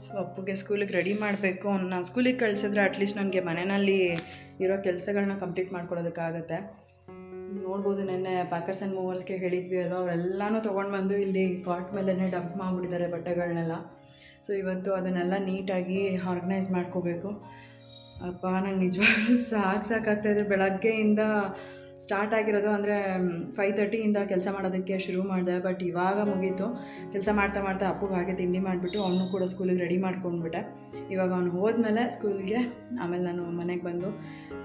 So, ಅಪ್ಪುಗೆ ಸ್ಕೂಲಿಗೆ ready ಮಾಡಬೇಕು ಅವ್ನ ಸ್ಕೂಲಿಗೆ ಕಳಿಸಿದ್ರೆ ಅಟ್ಲೀಸ್ಟ್ ನನಗೆ ಮನೆಯಲ್ಲಿ ಇರೋ ಕೆಲಸಗಳನ್ನ ಕಂಪ್ಲೀಟ್ ಮಾಡ್ಕೊಳ್ಳೋದಕ್ಕಾಗತ್ತೆ. ನೋಡ್ಬೋದು ನೆನ್ನೆ ಪ್ಯಾಕರ್ಸ್ ಆ್ಯಂಡ್ ಮೂವರ್ಸ್ಗೆ ಹೇಳಿದ್ವಿ ಅಲ್ವ? ಅವರೆಲ್ಲನೂ ತೊಗೊಂಡು ಬಂದು ಇಲ್ಲಿ ಕಾಟ್ ಮೇಲೇ ಡಂಪ್ ಮಾಡಿಬಿಟ್ಟಿದ್ದಾರೆ ಬಟ್ಟೆಗಳನ್ನೆಲ್ಲ ಸೊ ಇವತ್ತು ಅದನ್ನೆಲ್ಲ ನೀಟಾಗಿ ಆರ್ಗನೈಸ್ ಮಾಡ್ಕೋಬೇಕು. ಅಪ್ಪ, ನಂಗೆ ನಿಜವಾಗ್ಲೂ ಸಾಕು ಸಾಕಾಗ್ತಾಯಿದೆ ಬೆಳಗ್ಗೆಯಿಂದ ಸ್ಟಾರ್ಟ್ ಆಗಿರೋದು ಅಂದರೆ ಫೈವ್ ತರ್ಟಿಯಿಂದ ಕೆಲಸ ಮಾಡೋದಕ್ಕೆ ಶುರು ಮಾಡಿದೆ. ಬಟ್ ಇವಾಗ ಮುಗೀತು. ಕೆಲಸ ಮಾಡ್ತಾ ಮಾಡ್ತಾ ಅಪ್ಪಗೆ ಹಾಗೆ ತಿಂಡಿ ಮಾಡಿಬಿಟ್ಟು ಅವನು ಕೂಡ ಸ್ಕೂಲಿಗೆ ರೆಡಿ ಮಾಡ್ಕೊಂಡ್ಬಿಟ್ಟೆ. ಇವಾಗ ಅವನು ಹೋದ್ಮೇಲೆ ಸ್ಕೂಲ್ಗೆ ಆಮೇಲೆ ನಾನು ಮನೆಗೆ ಬಂದು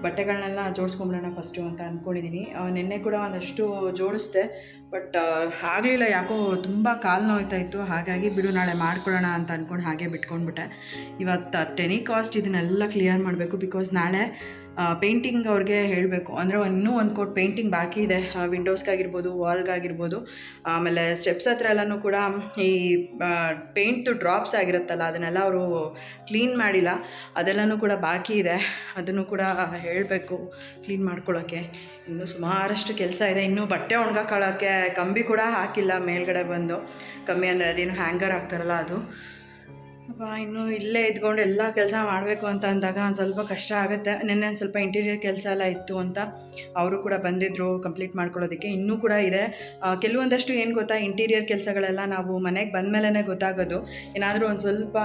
ಬಟ್ಟೆಗಳನ್ನೆಲ್ಲ ಜೋಡಿಸ್ಕೊಂಬಿಡೋಣ ಫಸ್ಟು ಅಂತ ಅಂದ್ಕೊಂಡಿದ್ದೀನಿ ನಿನ್ನೆ ಕೂಡ ಒಂದಷ್ಟು ಜೋಡಿಸ್ದೆ. ಬಟ್ ಆಗಲಿಲ್ಲ ಯಾಕೋ ತುಂಬ ಕಾಲು ನೋಯ್ತಾ ಇತ್ತು. ಹಾಗಾಗಿ ಬಿಡು ನಾಳೆ ಮಾಡ್ಕೊಳ್ಳೋಣ ಅಂತ ಅಂದ್ಕೊಂಡು ಹಾಗೆ ಬಿಟ್ಕೊಂಡ್ಬಿಟ್ಟೆ. ಇವತ್ತು ಟೆನಿ ಕಾಸ್ಟ್ ಇದನ್ನೆಲ್ಲ ಕ್ಲಿಯರ್ ಮಾಡಬೇಕು ಬಿಕಾಸ್ ನಾಳೆ ಪೇಂಟಿಂಗ್ ಅವ್ರಿಗೆ ಹೇಳಬೇಕು. ಅಂದರೆ ಇನ್ನೂ ಒಂದು ಕೋಟ್ ಪೇಂಟಿಂಗ್ ಬಾಕಿ ಇದೆ. ವಿಂಡೋಸ್ಗಾಗಿರ್ಬೋದು ವಾಲ್ಗಾಗಿರ್ಬೋದು ಆಮೇಲೆ ಸ್ಟೆಪ್ಸ್ ಹತ್ರ ಎಲ್ಲನೂ ಕೂಡ ಈ ಪೇಂಟು ಡ್ರಾಪ್ಸ್ ಆಗಿರುತ್ತಲ್ಲ, ಅದನ್ನೆಲ್ಲ ಅವರು ಕ್ಲೀನ್ ಮಾಡಿಲ್ಲ. ಅದೆಲ್ಲನೂ ಕೂಡ ಬಾಕಿ ಇದೆ. ಅದನ್ನು ಕೂಡ ಹೇಳಬೇಕು ಕ್ಲೀನ್ ಮಾಡ್ಕೊಳ್ಳೋಕ್ಕೆ ಇನ್ನೂ ಸುಮಾರಷ್ಟು ಕೆಲಸ ಇದೆ. ಇನ್ನೂ ಬಟ್ಟೆ ಒಣಗಾಕೊಳ್ಳೋಕ್ಕೆ ಕಂಬಿ ಕೂಡ ಹಾಕಿಲ್ಲ ಮೇಲ್ಗಡೆ ಬಂದು. ಕಮ್ಮಿ ಅಂದರೆ ಅದೇನು ಹ್ಯಾಂಗರ್ ಹಾಕ್ತಾರಲ್ಲ ಅದು. ಅಪ್ಪ ಇನ್ನೂ ಇಲ್ಲೇ ಇದ್ಕೊಂಡು ಎಲ್ಲ ಕೆಲಸ ಮಾಡಬೇಕು ಅಂತ ಅಂದಾಗ ಒಂದು ಸ್ವಲ್ಪ ಕಷ್ಟ ಆಗುತ್ತೆ. ನಿನ್ನೆ ಒಂದು ಸ್ವಲ್ಪ ಇಂಟೀರಿಯರ್ ಕೆಲಸ ಎಲ್ಲ ಇತ್ತು ಅಂತ ಅವರು ಕೂಡ ಬಂದಿದ್ದರು ಕಂಪ್ಲೀಟ್ ಮಾಡ್ಕೊಳ್ಳೋದಕ್ಕೆ. ಇನ್ನೂ ಕೂಡ ಇದೆ. ಕೆಲವೊಂದಷ್ಟು ಏನು ಗೊತ್ತಾ ಇಂಟೀರಿಯರ್ ಕೆಲಸಗಳೆಲ್ಲ ನಾವು ಮನೆಗೆ ಬಂದಮೇಲೆ ಗೊತ್ತಾಗೋದು. ಏನಾದರೂ ಒಂದು ಸ್ವಲ್ಪ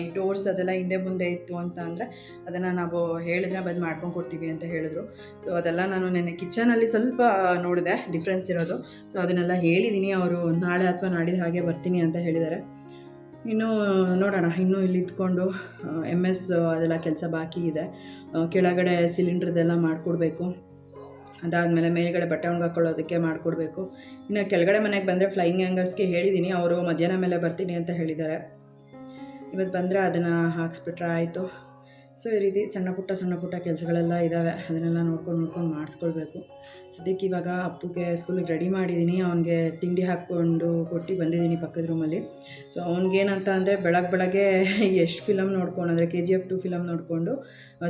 ಈ ಡೋರ್ಸ್ ಅದೆಲ್ಲ ಹಿಂದೆ ಮುಂದೆ ಇತ್ತು ಅಂತ ಅಂದರೆ ಅದನ್ನು ನಾವು ಹೇಳಿದ್ರೆ ಬಂದು ಮಾಡ್ಕೊಂಡು ಕೊಡ್ತೀವಿ ಅಂತ ಹೇಳಿದ್ರು. ಸೊ ಅದೆಲ್ಲ ನಾನು ನಿನ್ನೆ ಕಿಚನಲ್ಲಿ ಸ್ವಲ್ಪ ನೋಡಿದೆ ಡಿಫ್ರೆನ್ಸ್ ಇರೋದು. ಸೊ ಅದನ್ನೆಲ್ಲ ಹೇಳಿದ್ದೀನಿ ಅವರು ನಾಳೆ ಅಥವಾ ನಾಡಿದ ಹಾಗೆ ಬರ್ತೀನಿ ಅಂತ ಹೇಳಿದ್ದಾರೆ. ಇನ್ನು ನೋಡೋಣ, ಇನ್ನೂ ಇಲ್ಲಿ ಇದ್ಕೊಂಡು ಎಂ ಎಸ್ ಅದೆಲ್ಲ ಕೆಲಸ ಬಾಕಿ ಇದೆ. ಕೆಳಗಡೆ ಸಿಲಿಂಡ್ರದೆಲ್ಲ ಮಾಡಿಕೊಡ್ಬೇಕು. ಅದಾದಮೇಲೆ ಮೇಲ್ಗಡೆ ಬಟ್ಟೆ ಒಣಗಾಕೊಳ್ಳೋದಕ್ಕೆ ಮಾಡಿಕೊಡ್ಬೇಕು. ಇನ್ನು ಕೆಳಗಡೆ ಮನೆಗೆ ಬಂದರೆ ಫ್ಲೈಯಿಂಗ್ ಹ್ಯಾಂಗರ್ಸ್ಗೆ ಹೇಳಿದ್ದೀನಿ ಅವರು ಮಧ್ಯಾಹ್ನ ಮೇಲೆ ಬರ್ತೀನಿ ಅಂತ ಹೇಳಿದ್ದಾರೆ. ಇವತ್ತು ಬಂದರೆ ಅದನ್ನು ಹಾಕ್ಸ್ಬಿಟ್ರೆ ಆಯಿತು. ಸೊ ಈ ರೀತಿ ಸಣ್ಣ ಪುಟ್ಟ ಸಣ್ಣ ಪುಟ್ಟ ಕೆಲಸಗಳೆಲ್ಲ ಇದ್ದಾವೆ ಅದನ್ನೆಲ್ಲ ನೋಡ್ಕೊಂಡು ನೋಡ್ಕೊಂಡು ಮಾಡಿಸ್ಕೊಳ್ಬೇಕು. ಸದ್ಯಕ್ಕೆ ಇವಾಗ ಅಪ್ಪುಗೆ ಸ್ಕೂಲಿಗೆ ರೆಡಿ ಮಾಡಿದ್ದೀನಿ ಅವನಿಗೆ ತಿಂಡಿ ಹಾಕ್ಕೊಂಡು ಕೊಟ್ಟು ಬಂದಿದ್ದೀನಿ ಪಕ್ಕದ ರೂಮಲ್ಲಿ ಸೊ ಅವ್ನಿಗೇನಂತ ಅಂದರೆ ಬೆಳಗ್ಗೆ ಬೆಳಗ್ಗೆ ಎಷ್ಟು ಫಿಲಮ್ ನೋಡ್ಕೊಂಡು, ಅಂದರೆ K G F two film ನೋಡಿಕೊಂಡು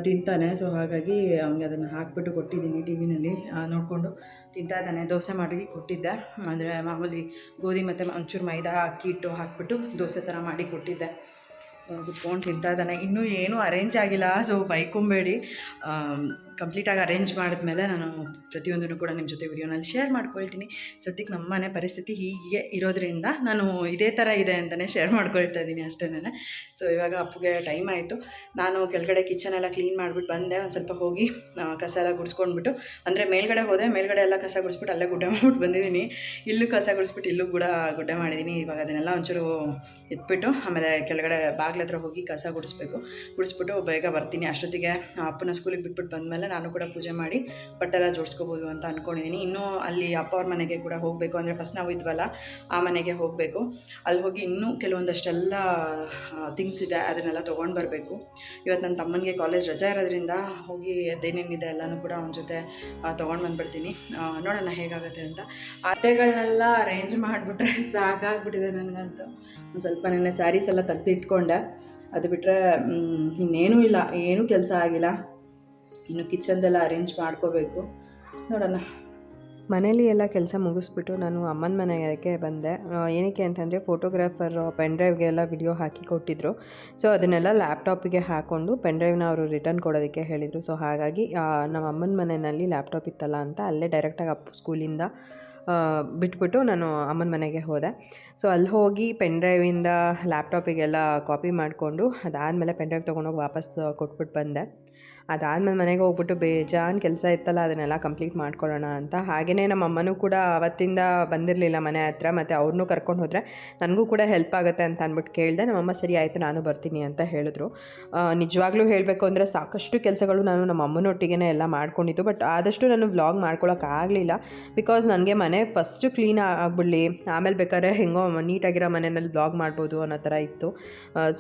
ತಿಂತಾನೆ. ಸೊ ಹಾಗಾಗಿ ಅವನಿಗೆ ಅದನ್ನು ಹಾಕ್ಬಿಟ್ಟು ಕೊಟ್ಟಿದ್ದೀನಿ ಟಿ ವಿನಲ್ಲಿ ನೋಡಿಕೊಂಡು ತಿಂತಾ ಇದ್ದಾನೆ. ದೋಸೆ ಮಾಡಿ ಕೊಟ್ಟಿದ್ದೆ. ಅಂದರೆ ಮಾಮೂಲಿ ಗೋಧಿ ಮತ್ತು ಒಂಚೂರು ಮೈದಾ ಅಕ್ಕಿ ಹಿಟ್ಟು ಹಾಕ್ಬಿಟ್ಟು ದೋಸೆ ಥರ ಮಾಡಿ ಕೊಟ್ಟಿದ್ದೆ. ಕುತ್ಕೊಂಡು ತಿಂತಾ ಇದ್ದಾನೆ. ಇನ್ನೂ ಏನೂ ಅರೇಂಜ್ ಆಗಿಲ್ಲ ಸೊ ಬೈಕೊಂಬೇಡಿ ಕಂಪ್ಲೀಟಾಗಿ ಅರೇಂಜ್ ಮಾಡಿದ್ಮೇಲೆ ನಾನು ಪ್ರತಿಯೊಂದನ್ನು ಕೂಡ ನಿಮ್ಮ ಜೊತೆ ವಿಡಿಯೋನಲ್ಲಿ ಶೇರ್ ಮಾಡ್ಕೊಳ್ತೀನಿ. ಸದ್ಯಕ್ಕೆ ನಮ್ಮ ಮನೆ ಪರಿಸ್ಥಿತಿ ಹೀಗೆ ಇರೋದ್ರಿಂದ ನಾನು ಇದೇ ಥರ ಇದೆ ಅಂತಲೇ ಶೇರ್ ಮಾಡ್ಕೊಳ್ತಾ ಇದ್ದೀನಿ ಅಷ್ಟೇ ಸೊ ಇವಾಗ ಅಪ್ಪಗೆ ಟೈಮ್ ಆಯಿತು. ನಾನು ಕೆಳಗಡೆ ಕಿಚನ್ ಎಲ್ಲ ಕ್ಲೀನ್ ಮಾಡಿಬಿಟ್ಟು ಬಂದೆ. ಒಂದು ಸ್ವಲ್ಪ ಹೋಗಿ ಕಸ ಎಲ್ಲ ಗುಡಿಸ್ಕೊಂಡ್ಬಿಟ್ಟು, ಅಂದರೆ ಮೇಲ್ಗಡೆ ಹೋದೆ. ಮೇಲ್ಗಡೆ ಎಲ್ಲ ಕಸ ಗುಡಿಸ್ಬಿಟ್ಟು ಅಲ್ಲೇ ಗುಡ್ಡೆ ಮಾಡ್ಬಿಟ್ಟು ಬಂದಿದ್ದೀನಿ. ಇಲ್ಲೂ ಕಸ ಗುಡಿಸ್ಬಿಟ್ಟು ಇಲ್ಲೂ ಕೂಡ ಗುಡ್ಡೆ ಮಾಡಿದ್ದೀನಿ. ಇವಾಗ ಅದನ್ನೆಲ್ಲ ಒಂಚೂರು ಎತ್ಬಿಟ್ಟು, ಆಮೇಲೆ ಕೆಳಗಡೆ ಬಾಗ್ಲ ಹತ್ರ ಹೋಗಿ ಕಸ ಗುಡಿಸ್ಬೇಕು. ಗುಡಿಸ್ಬಿಟ್ಟು ಬೇಗ ಬರ್ತೀನಿ. ಅಷ್ಟೊತ್ತಿಗೆ ಅಪ್ಪನ ಸ್ಕೂಲಿಗೆ ಬಿಟ್ಬಿಟ್ಟು ಬಂದಮೇಲೆ ನಾನು ಕೂಡ ಪೂಜೆ ಮಾಡಿ ಬಟ್ಟೆಲ್ಲ ಜೋಡಿಸ್ಕೋಬೋದು ಅಂತ ಅಂದ್ಕೊಂಡಿದ್ದೀನಿ ಇನ್ನೂ ಅಲ್ಲಿ ಅಪ್ಪ ಅವ್ರ ಮನೆಗೆ ಕೂಡ ಹೋಗಬೇಕು ಅಂದರೆ ಫಸ್ಟ್ ನಾವು ಇದ್ವಲ್ಲ, ಆ ಮನೆಗೆ ಹೋಗಬೇಕು. ಅಲ್ಲಿ ಹೋಗಿ ಇನ್ನೂ ಕೆಲವೊಂದಷ್ಟೆಲ್ಲ ಥಿಂಗ್ಸ್ ಇದೆ ಅದನ್ನೆಲ್ಲ ತೊಗೊಂಡು ಬರಬೇಕು. ಇವತ್ತು ನನ್ನ ತಮ್ಮನಿಗೆ ಕಾಲೇಜ್ ರಜಾ ಇರೋದ್ರಿಂದ ಹೋಗಿ ಅದೇನೇನಿದೆ ಎಲ್ಲನೂ ಕೂಡ ಅವನ ಜೊತೆ ತೊಗೊಂಡು ಬಂದುಬಿಡ್ತೀನಿ. ನೋಡೋಣ ಹೇಗಾಗುತ್ತೆ ಅಂತ. ಆಟೆಗಳನ್ನೆಲ್ಲ ಅರೇಂಜ್ ಮಾಡಿಬಿಟ್ರೆ ಸಾಕಾಗ್ಬಿಟ್ಟಿದೆ ನನಗಂತೂ. ಒಂದು ಸ್ವಲ್ಪ ನೆನ್ನೆ ಸ್ಯಾರೀಸ್ ಎಲ್ಲ ತೆಗೆದಿಟ್ಕೊಂಡೆ. ಅದು ಬಿಟ್ಟರೆ ಇನ್ನೇನೂ ಇಲ್ಲ, ಏನೂ ಕೆಲಸ ಆಗಿಲ್ಲ. ಇನ್ನು ಕಿಚನ್ದೆಲ್ಲ ಅರೇಂಜ್ ಮಾಡ್ಕೋಬೇಕು. ನೋಡೋಣ. ಮನೇಲಿ ಎಲ್ಲ ಕೆಲಸ ಮುಗಿಸ್ಬಿಟ್ಟು ನಾನು ಅಮ್ಮನ ಮನೆಗೆ ಬಂದೆ. ಏನಕ್ಕೆ ಅಂತಂದರೆ ಫೋಟೋಗ್ರಾಫರ್ ಪೆನ್ ಡ್ರೈವ್ಗೆ ಎಲ್ಲ ವಿಡಿಯೋ ಹಾಕಿ ಕೊಟ್ಟಿದ್ದರು ಸೊ ಅದನ್ನೆಲ್ಲ ಲ್ಯಾಪ್ಟಾಪಿಗೆ ಹಾಕ್ಕೊಂಡು ಪೆನ್ ಡ್ರೈವ್ನ ಅವರು ರಿಟರ್ನ್ ಕೊಡೋದಕ್ಕೆ ಹೇಳಿದರು. ಸೊ ಹಾಗಾಗಿ ನಮ್ಮ ಅಮ್ಮನ ಮನೆಯಲ್ಲಿ ಲ್ಯಾಪ್ಟಾಪ್ ಇತ್ತಲ್ಲ ಅಂತ ಅಲ್ಲೇ ಡೈರೆಕ್ಟಾಗಿ ಅಪ್ಪು ಸ್ಕೂಲಿಂದ ಬಿಟ್ಬಿಟ್ಟು ನಾನು ಅಮ್ಮನ ಮನೆಗೆ ಹೋದೆ. ಸೊ ಅಲ್ಲಿ ಹೋಗಿ ಪೆನ್ ಡ್ರೈವಿಂದ ಲ್ಯಾಪ್ಟಾಪಿಗೆಲ್ಲ ಕಾಪಿ ಮಾಡಿಕೊಂಡು ಅದಾದಮೇಲೆ ಪೆನ್ ಡ್ರೈವ್ ತೊಗೊಂಡೋಗಿ ವಾಪಸ್ ಕೊಟ್ಬಿಟ್ಟು ಬಂದೆ. ಅದಾದಮೇಲೆ ಮನೆಗೆ ಹೋಗ್ಬಿಟ್ಟು ಬೇಜಾನ್ ಕೆಲಸ ಇತ್ತಲ್ಲ, ಅದನ್ನೆಲ್ಲ ಕಂಪ್ಲೀಟ್ ಮಾಡ್ಕೊಳ್ಳೋಣ ಅಂತ. ಹಾಗೆಯೇ ನಮ್ಮ ಅಮ್ಮನೂ ಕೂಡ ಅವತ್ತಿಂದ ಬಂದಿರಲಿಲ್ಲ ಮನೆ ಹತ್ರ, ಮತ್ತು ಅವ್ರನ್ನೂ ಕರ್ಕೊಂಡು ಹೋದರೆ ನನಗೂ ಕೂಡ ಹೆಲ್ಪ್ ಆಗುತ್ತೆ ಅಂತ ಅಂದ್ಬಿಟ್ಟು ಕೇಳಿದೆ ನಮ್ಮಮ್ಮ ಸರಿ ಆಯಿತು, ನಾನು ಬರ್ತೀನಿ ಅಂತ ಹೇಳಿದ್ರು. ನಿಜವಾಗ್ಲೂ ಹೇಳಬೇಕು ಅಂದರೆ ಸಾಕಷ್ಟು ಕೆಲಸಗಳು ನಾನು ನಮ್ಮ ಅಮ್ಮನೊಟ್ಟಿಗೆ ಎಲ್ಲ ಮಾಡ್ಕೊಂಡಿದ್ದು, ಬಟ್ ಆದಷ್ಟು ನಾನು ವ್ಲಾಗ್ ಮಾಡ್ಕೊಳೋಕ್ಕಾಗಲಿಲ್ಲ ಬಿಕಾಸ್ ನನಗೆ ಮನೆ ಫಸ್ಟು ಕ್ಲೀನ್ ಆಗಿಬಿಡ್ಲಿ, ಆಮೇಲೆ ಬೇಕಾದ್ರೆ ಹೆಂಗೋ ನೀಟಾಗಿರೋ ಮನೆಯಲ್ಲಿ ವ್ಲಾಗ್ ಮಾಡ್ಬೋದು ಅನ್ನೋ ಥರ ಇತ್ತು.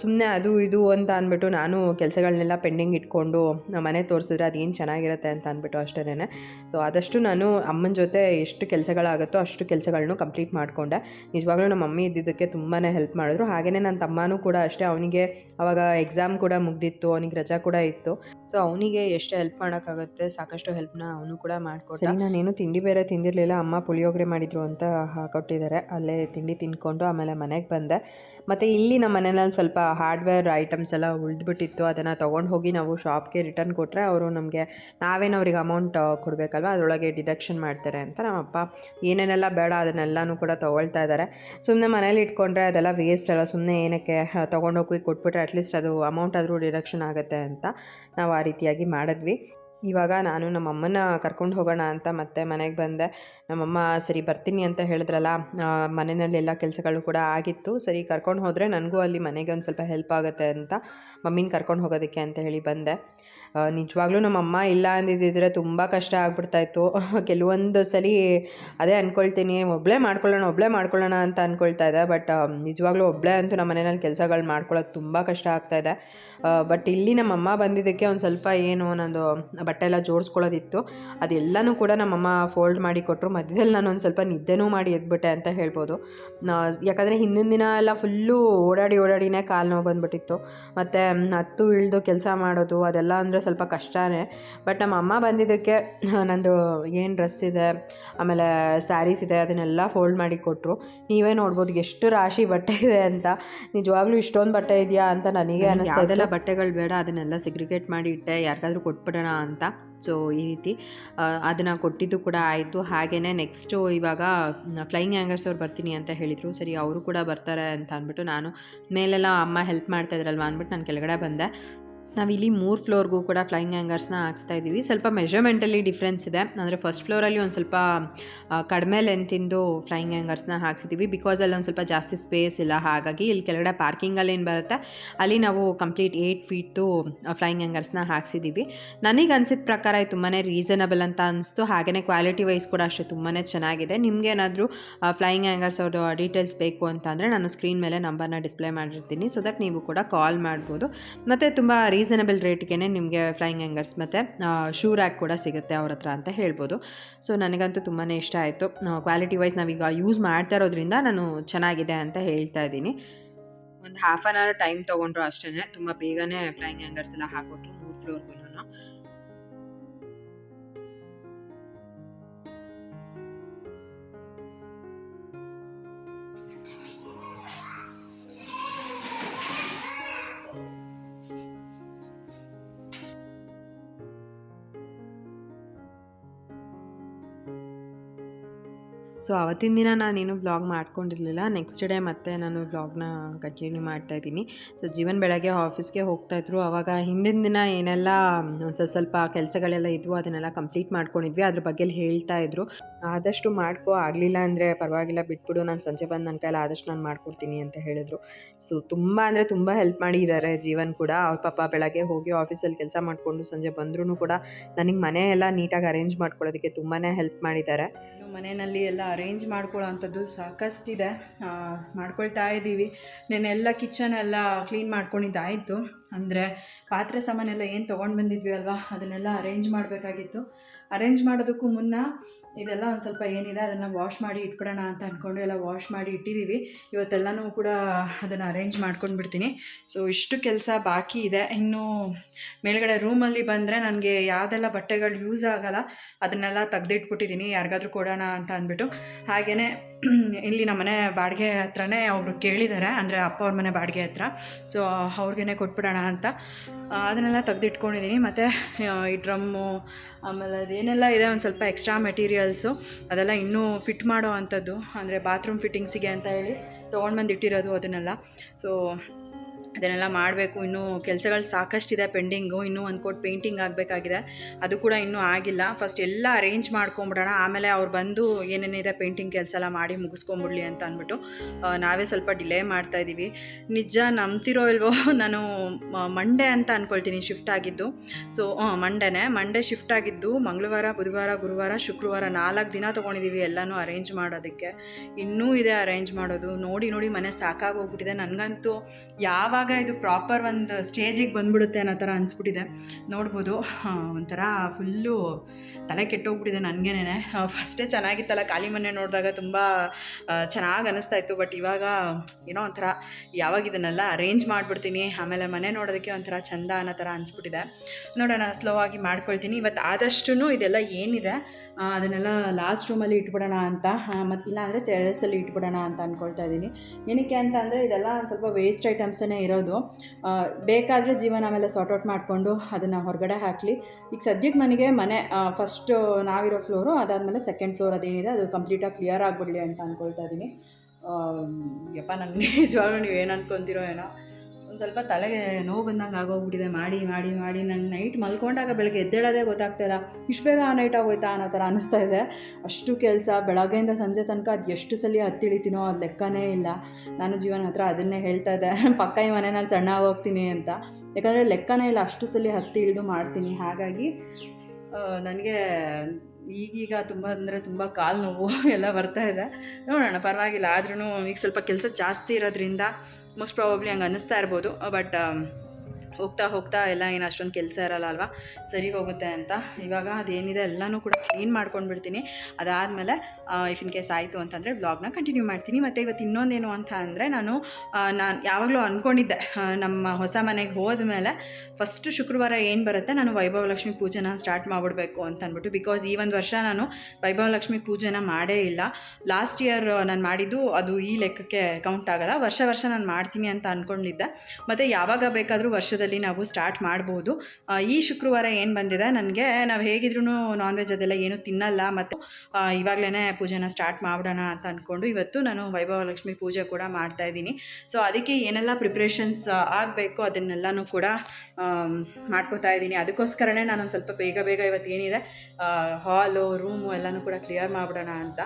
ಸುಮ್ಮನೆ ಅದು ಇದು ಅಂತ ಅಂದ್ಬಿಟ್ಟು ನಾನು ಕೆಲಸಗಳನ್ನೆಲ್ಲ ಪೆಂಡಿಂಗ್ ಇಟ್ಕೊಂಡು ಮನೆ ತೋರಿಸಿದ್ರೆ ಅದೇನು ಚೆನ್ನಾಗಿರುತ್ತೆ ಅಂತ ಅಂದ್ಬಿಟ್ಟು ಅಷ್ಟೇ ಸೊ ಆದಷ್ಟು ನಾನು ಅಮ್ಮನ ಜೊತೆ ಎಷ್ಟು ಕೆಲಸಗಳಾಗುತ್ತೋ ಅಷ್ಟು ಕೆಲಸಗಳನ್ನು ಕಂಪ್ಲೀಟ್ ಮಾಡಿಕೊಂಡೆ. ನಿಜವಾಗ್ಲೂ ನಮ್ಮ ಮಮ್ಮಿ ಇದ್ದಿದ್ದಕ್ಕೆ ತುಂಬಾ ಹೆಲ್ಪ್ ಮಾಡಿದ್ರು. ಹಾಗೆಯೇ ನನ್ನ ತಮ್ಮನೂ ಕೂಡ ಅಷ್ಟೇ, ಅವನಿಗೆ ಅವಾಗ ಎಕ್ಸಾಮ್ ಕೂಡ ಮುಗ್ದಿತ್ತು, ಅವನಿಗೆ ರಜಾ ಕೂಡ ಇತ್ತು. ಸೊ ಅವನಿಗೆ ಎಷ್ಟು ಹೆಲ್ಪ್ ಮಾಡೋಕ್ಕಾಗುತ್ತೆ, ಸಾಕಷ್ಟು ಹೆಲ್ಪ್ನ ಅವನು ಕೂಡ ಮಾಡಿಕೊಟ್ಟೆ. ನಾನೇನು ತಿಂಡಿ ಬೇರೆ ತಿಂದಿರಲಿಲ್ಲ. ಅಮ್ಮ ಪುಳಿಯೋಗರೆ ಮಾಡಿದ್ರು ಅಂತ ಹಾಕೊಟ್ಟಿದ್ದಾರೆ. ಅಲ್ಲೇ ತಿಂಡಿ ತಿಂದ್ಕೊಂಡು ಆಮೇಲೆ ಮನೆಗೆ ಬಂದೆ. ಮತ್ತು ಇಲ್ಲಿ ನಮ್ಮ ಮನೇಲಿ ಸ್ವಲ್ಪ ಹಾರ್ಡ್ವೇರ್ ಐಟಮ್ಸ್ ಎಲ್ಲ ಉಳಿದ್ಬಿಟ್ಟಿತ್ತು. ಅದನ್ನು ತೊಗೊಂಡು ಹೋಗಿ ನಾವು ಶಾಪ್ಗೆ ರಿಟರ್ನ್ ಕೊಟ್ಟರೆ ಅವರು ನಮಗೆ ನಾವೇನು ಅವ್ರಿಗೆ ಅಮೌಂಟ್ ಕೊಡಬೇಕಲ್ವ? ಅದರೊಳಗೆ ಡಿಡಕ್ಷನ್ ಮಾಡ್ತಾರೆ ಅಂತ ನಮ್ಮಪ್ಪ ಏನೇನೆಲ್ಲ ಬೇಡ ಅದನ್ನೆಲ್ಲನೂ ಕೂಡ ತೊಗೊಳ್ತಾ ಇದ್ದಾರೆ. ಸುಮ್ಮನೆ ಮನೇಲಿ ಇಟ್ಕೊಂಡ್ರೆ ಅದೆಲ್ಲ ವೇಸ್ಟ್ ಅಲ್ಲ ಸುಮ್ಮನೆ ಏನಕ್ಕೆ ತೊಗೊಂಡೋಗಿ ಕೊಟ್ಬಿಟ್ರೆ ಅಟ್ಲೀಸ್ಟ್ ಅದು ಅಮೌಂಟ್ ಆದರೂ ಡಿಡಕ್ಷನ್ ಆಗುತ್ತೆ ಅಂತ ನಾವು ಆ ರೀತಿಯಾಗಿ ಮಾಡಿದ್ವಿ. ಇವಾಗ ನಾನು ನಮ್ಮ ಅಮ್ಮನ ಕರ್ಕೊಂಡು ಹೋಗೋಣ ಅಂತ ಮತ್ತೆ ಮನೆಗೆ ಬಂದೆ. ನಮ್ಮಮ್ಮ, ಸರಿ, ಬರ್ತೀನಿ ಅಂತ ಹೇಳಿದ್ರಲ್ಲ ಮನೆಯಲ್ಲೆಲ್ಲ ಕೆಲಸಗಳು ಕೂಡ ಆಗಿತ್ತು. ಸರಿ, ಕರ್ಕೊಂಡು ಹೋದರೆ ನನಗೂ ಅಲ್ಲಿ ಮನೆಗೆ ಒಂದು ಸ್ವಲ್ಪ ಹೆಲ್ಪ್ ಆಗುತ್ತೆ ಅಂತ ಮಮ್ಮಿನ ಕರ್ಕೊಂಡು ಹೋಗೋದಕ್ಕೆ ಅಂತ ಹೇಳಿ ಬಂದೆ. ನಿಜವಾಗ್ಲೂ ನಮ್ಮ ಅಮ್ಮ ಇಲ್ಲ ಅಂದಿದ್ದಿದ್ರೆ ತುಂಬ ಕಷ್ಟ ಆಗ್ಬಿಡ್ತಾಯಿತ್ತು. ಕೆಲವೊಂದು ಸಲ ಅದೇ ಅಂದ್ಕೊಳ್ತೀನಿ ಒಬ್ಬಳೇ ಮಾಡ್ಕೊಳ್ಳೋಣ ಒಬ್ಬಳೇ ಮಾಡ್ಕೊಳ್ಳೋಣ ಅಂತ ಅಂದ್ಕೊಳ್ತಾ ಇದೆ. ಬಟ್ ನಿಜವಾಗ್ಲೂ ಒಬ್ಬಳೇ ಅಂತೂ ನಮ್ಮ ಮನೆಯಲ್ಲಿ ಕೆಲಸಗಳು ಮಾಡ್ಕೊಳ್ಳೋದು ತುಂಬ ಕಷ್ಟ ಆಗ್ತಾಯಿದೆ ಬಟ್ ಇಲ್ಲಿ ನಮ್ಮಮ್ಮ ಬಂದಿದ್ದಕ್ಕೆ ಒಂದು ಸ್ವಲ್ಪ ಏನು ನಂದು ಬಟ್ಟೆ ಎಲ್ಲ ಜೋಡಿಸ್ಕೊಳ್ಳೋದಿತ್ತು. ಅದೆಲ್ಲನೂ ಕೂಡ ನಮ್ಮಮ್ಮ ಫೋಲ್ಡ್ ಮಾಡಿ ಕೊಟ್ಟರು ಮಧ್ಯದಲ್ಲಿ ನಾನು ಒಂದು ಸ್ವಲ್ಪ ನಿದ್ದೆನೂ ಮಾಡಿ ಎದ್ಬಿಟ್ಟೆ ಅಂತ ಹೇಳ್ಬೋದು. ಯಾಕಂದರೆ ಹಿಂದಿನ ದಿನ ಎಲ್ಲ ಫುಲ್ಲು ಓಡಾಡಿ ಓಡಾಡಿನೇ ಕಾಲು ನೋವು ಬಂದ್ಬಿಟ್ಟಿತ್ತು. ಮತ್ತು ಹತ್ತು ಇಳಿದು ಕೆಲಸ ಮಾಡೋದು ಅದೆಲ್ಲ ಅಂದರೆ ಸ್ವಲ್ಪ ಕಷ್ಟನೇ. ಬಟ್ ನಮ್ಮ ಅಮ್ಮ ಬಂದಿದ್ದಕ್ಕೆ ನಂದು ಏನು ಡ್ರೆಸ್ ಇದೆ ಆಮೇಲೆ ಸ್ಯಾರೀಸ್ ಇದೆ ಅದನ್ನೆಲ್ಲ ಫೋಲ್ಡ್ ಮಾಡಿ ಕೊಟ್ಟರು ನೀವೇ ನೋಡ್ಬೋದು ಎಷ್ಟು ರಾಶಿ ಬಟ್ಟೆ ಇದೆ ಅಂತ. ನಿಜವಾಗ್ಲೂ ಇಷ್ಟೊಂದು ಬಟ್ಟೆ ಇದೆಯಾ ಅಂತ ನನಗೆ ಅನ್ನಿಸ್ತಾ ಬಟ್ಟೆಗಳು ಬೇಡ, ಅದನ್ನೆಲ್ಲ ಸೆಗ್ರಿಗೇಟ್ ಮಾಡಿ ಇಟ್ಟೆ, ಯಾರಿಗಾದ್ರೂ ಕೊಟ್ಬಿಡೋಣ ಅಂತ. ಸೊ ಈ ರೀತಿ ಅದನ್ನು ಕೊಟ್ಟಿದ್ದು ಕೂಡ ಆಯಿತು. ಹಾಗೆಯೇ ನೆಕ್ಸ್ಟು ಇವಾಗ ಫ್ಲೈಯಿಂಗ್ ಆ್ಯಂಗರ್ಸ್ ಅವ್ರು ಬರ್ತೀನಿ ಅಂತ ಹೇಳಿದರು. ಸರಿ, ಅವರು ಕೂಡ ಬರ್ತಾರೆ ಅಂತ ಅಂದ್ಬಿಟ್ಟು ನಾನು ಮೇಲೆಲ್ಲ ಅಮ್ಮ ಹೆಲ್ಪ್ ಮಾಡ್ತಾ ಇದ್ರಲ್ವ ಅಂದ್ಬಿಟ್ಟು ನಾನು ಕೆಳಗಡೆ ಬಂದೆ. ನಾವಿಲ್ಲಿ ಮೂರು ಫ್ಲೋರ್ಗೂ ಕೂಡ ಫ್ಲೈಯಿಂಗ್ ಹ್ಯಾಂಗರ್ಸ್ನ ಹಾಕ್ಸ್ತಾ ಇದ್ದೀವಿ. ಸ್ವಲ್ಪ ಮೆಷರ್ಮೆಂಟಲ್ಲಿ ಡಿಫ್ರೆನ್ಸ್ ಇದೆ. ಅಂದರೆ ಫಸ್ಟ್ ಫ್ಲೋರಲ್ಲಿ ಒಂದು ಸ್ವಲ್ಪ ಕಡಿಮೆ ಲೆಂತಿಂದು ಫ್ಲೈಯಿಂಗ್ ಹ್ಯಾಂಗರ್ಸ್ನ ಹಾಕ್ಸಿದ್ದೀವಿ ಬಿಕಾಸ್ ಅಲ್ಲಿ ಒಂದು ಸ್ವಲ್ಪ ಜಾಸ್ತಿ ಸ್ಪೇಸ್ ಇಲ್ಲ. ಹಾಗಾಗಿ ಇಲ್ಲಿ ಕೆಳಗಡೆ ಪಾರ್ಕಿಂಗಲ್ಲಿ ಏನು ಬರುತ್ತೆ, ಅಲ್ಲಿ ನಾವು ಕಂಪ್ಲೀಟ್ ಏಯ್ಟ್ ಫೀಟ್ದು ಫ್ಲೈಯಿಂಗ್ ಹ್ಯಾಂಗರ್ಸ್ನ ಹಾಕ್ಸಿದ್ದೀವಿ ನನಗೆ ಅನ್ಸಿದ ಪ್ರಕಾರ ಇದು ತುಂಬಾ ರೀಸನಬಲ್ ಅಂತ ಅನಿಸ್ತು. ಹಾಗೆಯೇ ಕ್ವಾಲಿಟಿ ವೈಸ್ ಕೂಡ ಅಷ್ಟೇ ತುಂಬಾ ಚೆನ್ನಾಗಿದೆ. ನಿಮ್ಗೆ ಏನಾದರೂ ಫ್ಲೈಯಿಂಗ್ ಹ್ಯಾಂಗರ್ಸ್ ಅವ್ರದ್ದು ಡೀಟೇಲ್ಸ್ ಬೇಕು ಅಂತ ಅಂದರೆ ನಾನು ಸ್ಕ್ರೀನ್ ಮೇಲೆ ನಂಬರ್ನ ಡಿಸ್ಪ್ಲೇ ಮಾಡಿರ್ತೀನಿ. ಸೊ ದಟ್ ನೀವು ಕೂಡ ಕಾಲ್ ಮಾಡ್ಬೋದು. ಮತ್ತು ತುಂಬ ರೀಸನಬಲ್ ರೇಟ್ಗೆ ನಿಮಗೆ ಫ್ಲೈಯಿಂಗ್ ಆ್ಯಂಗರ್ಸ್ ಮತ್ತು ಶೂ ರ್ಯಾಕ್ ಕೂಡ ಸಿಗುತ್ತೆ ಅವ್ರ ಹತ್ರ ಅಂತ ಹೇಳ್ಬೋದು. ಸೊ ನನಗಂತೂ ತುಂಬಾ ಇಷ್ಟ ಆಯಿತು. ಕ್ವಾಲಿಟಿ ವೈಸ್ ನಾವೀಗ ಯೂಸ್ ಮಾಡ್ತಾ ಇರೋದ್ರಿಂದ ನಾನು ಚೆನ್ನಾಗಿದೆ ಅಂತ ಹೇಳ್ತಾ ಇದ್ದೀನಿ. ಒಂದು ಹಾಫ್ ಆನ್ ಅವರ್ ಟೈಮ್ ತೊಗೊಂಡ್ರು ಅಷ್ಟೇ ತುಂಬ ಬೇಗನೆ ಫ್ಲೈಯಿಂಗ್ ಆ್ಯಂಗರ್ಸ್ ಎಲ್ಲ ಹಾಕೊಟ್ರು ಮೂರು ಫ್ಲೋರ್ಗೂ ಸೊ ಅವತ್ತಿನ ದಿನ ನಾನೇನು ವ್ಲಾಗ್ ಮಾಡ್ಕೊಂಡಿರಲಿಲ್ಲ. ನೆಕ್ಸ್ಟ್ ಡೇ ಮತ್ತೆ ನಾನು ವ್ಲಾಗ್ನ ಕಂಟಿನ್ಯೂ ಮಾಡ್ತಾಯಿದ್ದೀನಿ ಸೊ ಜೀವನ್ ಬೆಳಗ್ಗೆ ಆಫೀಸ್ಗೆ ಹೋಗ್ತಾಯಿದ್ರು ಆವಾಗ ಹಿಂದಿನ ದಿನ ಏನೆಲ್ಲ, ಒಂದು ಸ್ವಲ್ಪ ಸ್ವಲ್ಪ ಕೆಲಸಗಳೆಲ್ಲ ಇದ್ವು, ಅದನ್ನೆಲ್ಲ ಕಂಪ್ಲೀಟ್ ಮಾಡ್ಕೊಂಡಿದ್ವಿ. ಅದ್ರ ಬಗ್ಗೆ ಹೇಳ್ತಾ ಇದ್ರು. ಆದಷ್ಟು ಮಾಡ್ಕೋ, ಆಗಲಿಲ್ಲ ಅಂದರೆ ಪರವಾಗಿಲ್ಲ, ಬಿಟ್ಬಿಡು. ನಾನು ಸಂಜೆ ಬಂದು ನನ್ನ ಕೈಲಿ ಆದಷ್ಟು ನಾನು ಮಾಡ್ಕೊಡ್ತೀನಿ ಅಂತ ಹೇಳಿದ್ರು. ಸೊ ತುಂಬ ಅಂದರೆ ತುಂಬ ಹೆಲ್ಪ್ ಮಾಡಿದ್ದಾರೆ ಜೀವನ್ ಕೂಡ. ಅವ್ರ ಪಾಪ ಬೆಳಗ್ಗೆ ಹೋಗಿ ಆಫೀಸಲ್ಲಿ ಕೆಲಸ ಮಾಡಿಕೊಂಡು ಸಂಜೆ ಬಂದ್ರೂ ಕೂಡ, ನನಗೆ ಮನೆ ಎಲ್ಲ ನೀಟಾಗಿ ಅರೇಂಜ್ ಮಾಡ್ಕೊಳ್ಳೋದಕ್ಕೆ ತುಂಬಾ ಹೆಲ್ಪ್ ಮಾಡಿದ್ದಾರೆ. ಮನೆಯಲ್ಲಿ ಎಲ್ಲ ಅರೇಂಜ್ ಮಾಡ್ಕೊಳ್ಳೋ ಅಂಥದ್ದು ಸಾಕಷ್ಟಿದೆ ಮಾಡ್ಕೊಳ್ತಾ ಇದ್ದೀವಿ. ನೆನ್ನೆಲ್ಲ ಕಿಚನ್ ಎಲ್ಲ ಕ್ಲೀನ್ ಮಾಡ್ಕೊಂಡಿದ್ದಾಯಿತು. ಅಂದರೆ ಪಾತ್ರೆ ಸಾಮಾನೆಲ್ಲ ಏನು ತೊಗೊಂಡು ಬಂದಿದ್ವಿ ಅಲ್ವಾ? ಅದನ್ನೆಲ್ಲ ಅರೇಂಜ್ ಮಾಡಬೇಕಾಗಿತ್ತು. ಅರೇಂಜ್ ಮಾಡೋದಕ್ಕೂ ಮುನ್ನ ಇದೆಲ್ಲ ಒಂದು ಸ್ವಲ್ಪ ಏನಿದೆ ಅದನ್ನು ವಾಶ್ ಮಾಡಿ ಇಟ್ಬಿಡೋಣ ಅಂತ ಅಂದ್ಕೊಂಡು ಎಲ್ಲ ವಾಶ್ ಮಾಡಿ ಇಟ್ಟಿದ್ದೀವಿ ಇವತ್ತೆಲ್ಲನೂ ಕೂಡ ಅದನ್ನು ಅರೇಂಜ್ ಮಾಡ್ಕೊಂಡು ಬಿಡ್ತೀನಿ ಸೊ ಇಷ್ಟು ಕೆಲಸ ಬಾಕಿ ಇದೆ. ಇನ್ನು ಮೇಲ್ಗಡೆ ರೂಮಲ್ಲಿ ಬಂದರೆ ನನಗೆ ಯಾವುದೆಲ್ಲ ಬಟ್ಟೆಗಳು ಯೂಸ್ ಆಗೋಲ್ಲ, ಅದನ್ನೆಲ್ಲ ತೆಗೆದಿಟ್ಬಿಟ್ಟಿದ್ದೀನಿ ಯಾರಿಗಾದ್ರೂ ಕೊಡೋಣ ಅಂತ ಅಂದ್ಬಿಟ್ಟು. ಹಾಗೆಯೇ ಇಲ್ಲಿ ನಮ್ಮ ಮನೆ ಬಾಡಿಗೆ ಹತ್ರನೇ ಅವರು ಕೇಳಿದ್ದಾರೆ ಅಂದರೆ ಅಪ್ಪ ಅವ್ರ ಮನೆ ಬಾಡಿಗೆ ಹತ್ರ. ಸೊ ಅವ್ರಿಗೇ ಕೊಟ್ಬಿಡೋಣ ಅಂತ. ಅದನ್ನೆಲ್ಲ ತೆಗೆದಿಟ್ಕೊಂಡಿದ್ದೀನಿ. ಮತ್ತು ಈ ಡ್ರಮ್ಮು, ಆಮೇಲೆ ಅದೇನೆಲ್ಲ ಇದೆ, ಒಂದು ಸ್ವಲ್ಪ ಎಕ್ಸ್ಟ್ರಾ ಮೆಟೀರಿಯಲ್ಸು ಅದೆಲ್ಲ ಇನ್ನೂ ಫಿಟ್ ಮಾಡೋ ಅಂಥದ್ದು. ಅಂದರೆ ಬಾತ್ರೂಮ್ ಫಿಟ್ಟಿಂಗ್ಸಿಗೆ ಅಂತ ಹೇಳಿ ತೊಗೊಂಡು ಬಂದು ಇಟ್ಟಿರೋದು ಅದನ್ನೆಲ್ಲ. ಸೊ ಅದನ್ನೆಲ್ಲ ಮಾಡಬೇಕು. ಇನ್ನೂ ಕೆಲಸಗಳು ಸಾಕಷ್ಟಿದೆ ಪೆಂಡಿಂಗು. ಇನ್ನೂ ಒಂದು ಕೋಟ್ ಪೇಂಟಿಂಗ್ ಆಗಬೇಕಾಗಿದೆ. ಅದು ಕೂಡ ಇನ್ನೂ ಆಗಿಲ್ಲ. ಫಸ್ಟ್ ಎಲ್ಲ ಅರೇಂಜ್ ಮಾಡ್ಕೊಂಬಿಡೋಣ. ಆಮೇಲೆ ಅವ್ರು ಬಂದು ಏನೇನಿದೆ ಪೇಂಟಿಂಗ್ ಕೆಲಸ ಎಲ್ಲ ಮಾಡಿ ಮುಗಿಸ್ಕೊಂಬಿಡ್ಲಿ ಅಂತ ಅಂದ್ಬಿಟ್ಟು ನಾವೇ ಸ್ವಲ್ಪ ಡಿಲೇ ಮಾಡ್ತಾ ಇದ್ದೀವಿ. ನಿಜ ನಂಬ್ತಿರೋ ಇಲ್ವೋ? ನಾನು ಮಂಡೇ ಅಂತ ಅಂದ್ಕೊಳ್ತೀನಿ ಶಿಫ್ಟ್ ಆಗಿದ್ದು. ಸೊ ಮಂಡೇನೆ ಮಂಡೇ ಶಿಫ್ಟ್ ಆಗಿದ್ದು ಮಂಗಳವಾರ, ಬುಧವಾರ, ಗುರುವಾರ, ಶುಕ್ರವಾರ ನಾಲ್ಕು ದಿನ ತೊಗೊಂಡಿದ್ದೀವಿ ಎಲ್ಲನೂ ಅರೇಂಜ್ ಮಾಡೋದಕ್ಕೆ. ಇನ್ನೂ ಇದೆ ಅರೇಂಜ್ ಮಾಡೋದು. ನೋಡಿ ನೋಡಿ ಮನೆ ಸಾಕಾಗೋಗ್ಬಿಟ್ಟಿದೆ ನನಗಂತೂ ಯಾವಾಗ ಯಾವಾಗ ಇದು ಪ್ರಾಪರ್ ಒಂದು ಸ್ಟೇಜಿಗೆ ಬಂದ್ಬಿಡುತ್ತೆ ಅನ್ನೋ ಥರ ಅನಿಸ್ಬಿಟ್ಟಿದೆ. ನೋಡ್ಬೋದು. ಒಂಥರ ಫುಲ್ಲು ತಲೆ ಕೆಟ್ಟೋಗ್ಬಿಟ್ಟಿದೆ ನನಗೇನೆ ಫಸ್ಟೇ ಚೆನ್ನಾಗಿತ್ತಲ್ಲ, ಖಾಲಿ ಮನೆ ನೋಡಿದಾಗ ತುಂಬ ಚೆನ್ನಾಗಿ ಅನ್ನಿಸ್ತಾ ಇತ್ತು ಬಟ್ ಇವಾಗ ಏನೋ ಒಂಥರ ಯಾವಾಗ ಇದನ್ನೆಲ್ಲ ಅರೇಂಜ್ ಮಾಡಿಬಿಡ್ತೀನಿ, ಆಮೇಲೆ ಮನೆ ನೋಡೋದಕ್ಕೆ ಒಂಥರ ಚಂದ ಅನ್ನೋ ಥರ ಅನಿಸ್ಬಿಟ್ಟಿದೆ. ನೋಡೋಣ ಸ್ಲೋ ಆಗಿ ಮಾಡ್ಕೊಳ್ತೀನಿ. ಇವತ್ತು ಆದಷ್ಟು ಇದೆಲ್ಲ ಏನಿದೆ ಅದನ್ನೆಲ್ಲ ಲಾಸ್ಟ್ ರೂಮಲ್ಲಿ ಇಟ್ಬಿಡೋಣ ಅಂತ ಮತ್ತು ಇಲ್ಲಾಂದರೆ ಟೆರೆಸಲ್ಲಿ ಇಟ್ಬಿಡೋಣ ಅಂತ ಅಂದ್ಕೊಳ್ತಾ ಇದ್ದೀನಿ. ಏನಕ್ಕೆ ಅಂತ ಅಂದರೆ, ಇದೆಲ್ಲ ಸ್ವಲ್ಪ ವೇಸ್ಟ್ ಐಟಮ್ಸೇ ಇರೋದು ಬೇಕಾದರೆ ಜೀವನ ಆಮೇಲೆ ಸಾರ್ಟ್ ಔಟ್ ಮಾಡಿಕೊಂಡು ಅದನ್ನು ಹೊರಗಡೆ ಹಾಕಲಿ. ಈಗ ಸದ್ಯಕ್ಕೆ ನನಗೆ ಮನೆ ಫಸ್ಟು ನಾವಿರೋ ಫ್ಲೋರು ಅದಾದಮೇಲೆ ಸೆಕೆಂಡ್ ಫ್ಲೋರ್ ಅದೇನಿದೆ, ಅದು ಕಂಪ್ಲೀಟಾಗಿ ಕ್ಲಿಯರ್ ಆಗಿಬಿಡಲಿ ಅಂತ ಅಂದ್ಕೊಳ್ತಾ ಇದ್ದೀನಿ ಯಪ್ಪ ನನಗೆ ನಿಜವಾಗ್ಲೂ ನೀವು ಏನು ಅಂದ್ಕೊತೀರೋ ಏನೋ. ಸ್ವಲ್ಪ ತಲೆಗೆ ನೋವು ಬಂದಂಗೆ ಆಗೋಗ್ಬಿಟ್ಟಿದೆ. ಮಾಡಿ ಮಾಡಿ ಮಾಡಿ ನಾನು ನೈಟ್ ಮಲ್ಕೊಂಡಾಗ ಬೆಳಗ್ಗೆ ಎದ್ದೇಳೋದೇ ಗೊತ್ತಾಗ್ತಾಯಿಲ್ಲ ಇಷ್ಟು ಬೇಗ ಆ ನೈಟ್ ಆಗೋಯ್ತಾ ಅನ್ನೋ ಥರ ಅನಿಸ್ತಾ ಇದೆ. ಅಷ್ಟು ಕೆಲಸ, ಬೆಳಗ್ಗೆಯಿಂದ ಸಂಜೆ ತನಕ ಅದು ಎಷ್ಟು ಸಲ ಹತ್ತಿಳಿತೀನೋ ಅದು ಲೆಕ್ಕನೇ ಇಲ್ಲ. ನಾನು ಜೀವನ ಹತ್ರ ಅದನ್ನೇ ಹೇಳ್ತಾ ಇದ್ದೆ. ಪಕ್ಕ ಈ ಮನೆ ನಾನು ಸಣ್ಣ ಹೋಗ್ತೀನಿ ಅಂತ. ಯಾಕಂದರೆ ಲೆಕ್ಕನೇ ಇಲ್ಲ. ಅಷ್ಟು ಸಲ ಹತ್ತಿ ಇಳಿದು ಮಾಡ್ತೀನಿ. ಹಾಗಾಗಿ ನನಗೆ ಈಗೀಗ ತುಂಬ ಅಂದರೆ ತುಂಬ ಕಾಲು ನೋವು ಎಲ್ಲ ಬರ್ತಾ ಇದೆ. ನೋಡೋಣ, ಪರವಾಗಿಲ್ಲ. ಆದ್ರೂ ಈಗ ಸ್ವಲ್ಪ ಕೆಲಸ ಜಾಸ್ತಿ ಇರೋದ್ರಿಂದ ಮೋಸ್ಟ್ ಪ್ರಾಬಬ್ಲಿ ಹಂಗೆ ಅನ್ನಿಸ್ತಾ ಇರ್ಬೋದು ಬಟ್ ಹೋಗ್ತಾ ಹೋಗ್ತಾ ಎಲ್ಲ ಏನು ಅಷ್ಟೊಂದು ಕೆಲಸ ಇರಲ್ಲ ಅಲ್ವಾ? ಸರಿ ಹೋಗುತ್ತೆ ಅಂತ. ಇವಾಗ ಅದೇನಿದೆ ಎಲ್ಲನೂ ಕೂಡ ಕ್ಲೀನ್ ಮಾಡ್ಕೊಂಡು ಬಿಡ್ತೀನಿ ಅದಾದಮೇಲೆ ಇಫ್ ಇನ್ ಕೇಸ್ ಆಯಿತು ಅಂತಂದರೆ ಬ್ಲಾಗ್ನ ಕಂಟಿನ್ಯೂ ಮಾಡ್ತೀನಿ. ಮತ್ತು ಇವತ್ತು ಇನ್ನೊಂದೇನು ಅಂತ ಅಂದರೆ ನಾನು ನಾನು ಯಾವಾಗಲೂ ಅಂದ್ಕೊಂಡಿದ್ದೆ ನಮ್ಮ ಹೊಸ ಮನೆಗೆ ಹೋದ್ಮೇಲೆ ಫಸ್ಟ್ ಶುಕ್ರವಾರ ಏನು ಬರುತ್ತೆ ನಾನು ವೈಭವ ಲಕ್ಷ್ಮಿ ಪೂಜೆನ ಸ್ಟಾರ್ಟ್ ಮಾಡಿಬಿಡ್ಬೇಕು ಅಂತ ಅಂದ್ಬಿಟ್ಟು ಬಿಕಾಸ್ ಈ ಒಂದು ವರ್ಷ ನಾನು ವೈಭವ ಲಕ್ಷ್ಮಿ ಪೂಜೆನ ಮಾಡೇ ಇಲ್ಲ. ಲಾಸ್ಟ್ ಇಯರ್ ನಾನು ಮಾಡಿದ್ದು ಅದು ಈ ಲೆಕ್ಕಕ್ಕೆ ಕೌಂಟ್ ಆಗಲ್ಲ. ವರ್ಷ ವರ್ಷ ನಾನು ಮಾಡ್ತೀನಿ ಅಂತ ಅಂದ್ಕೊಂಡಿದ್ದೆ ಮತ್ತು ಯಾವಾಗ ಬೇಕಾದರೂ ವರ್ಷದಲ್ಲಿ ನಾವು ಸ್ಟಾರ್ಟ್ ಮಾಡ್ಬೋದು. ಈ ಶುಕ್ರವಾರ ಏನು ಬಂದಿದೆ? ನನಗೆ ನಾವು ಹೇಗಿದ್ರೂ ನಾನ್ ವೆಜ್ ಅದೆಲ್ಲ ಏನೂ ತಿನ್ನಲ್ಲ. ಮತ್ತು ಇವಾಗಲೇ ಪೂಜೆನ ಸ್ಟಾರ್ಟ್ ಮಾಡೋಣ ಅಂತ ಅಂದ್ಕೊಂಡು ಇವತ್ತು ನಾನು ವೈಭವ ಲಕ್ಷ್ಮಿ ಪೂಜೆ ಕೂಡ ಮಾಡ್ತಾ ಇದ್ದೀನಿ. ಸೊ ಅದಕ್ಕೆ ಏನೆಲ್ಲ ಪ್ರಿಪ್ರೇಷನ್ಸ್ ಆಗಬೇಕು ಅದನ್ನೆಲ್ಲನೂ ಕೂಡ ಮಾಡ್ಕೋತಾ ಇದ್ದೀನಿ. ಅದಕ್ಕೋಸ್ಕರನೇ ನಾನು ಸ್ವಲ್ಪ ಬೇಗ ಬೇಗ ಇವತ್ತು ಏನಿದೆ? ಹಾಲು ರೂಮು ಎಲ್ಲನೂ ಕೂಡ ಕ್ಲಿಯರ್ ಮಾಡಿಬಿಡೋಣ ಅಂತ.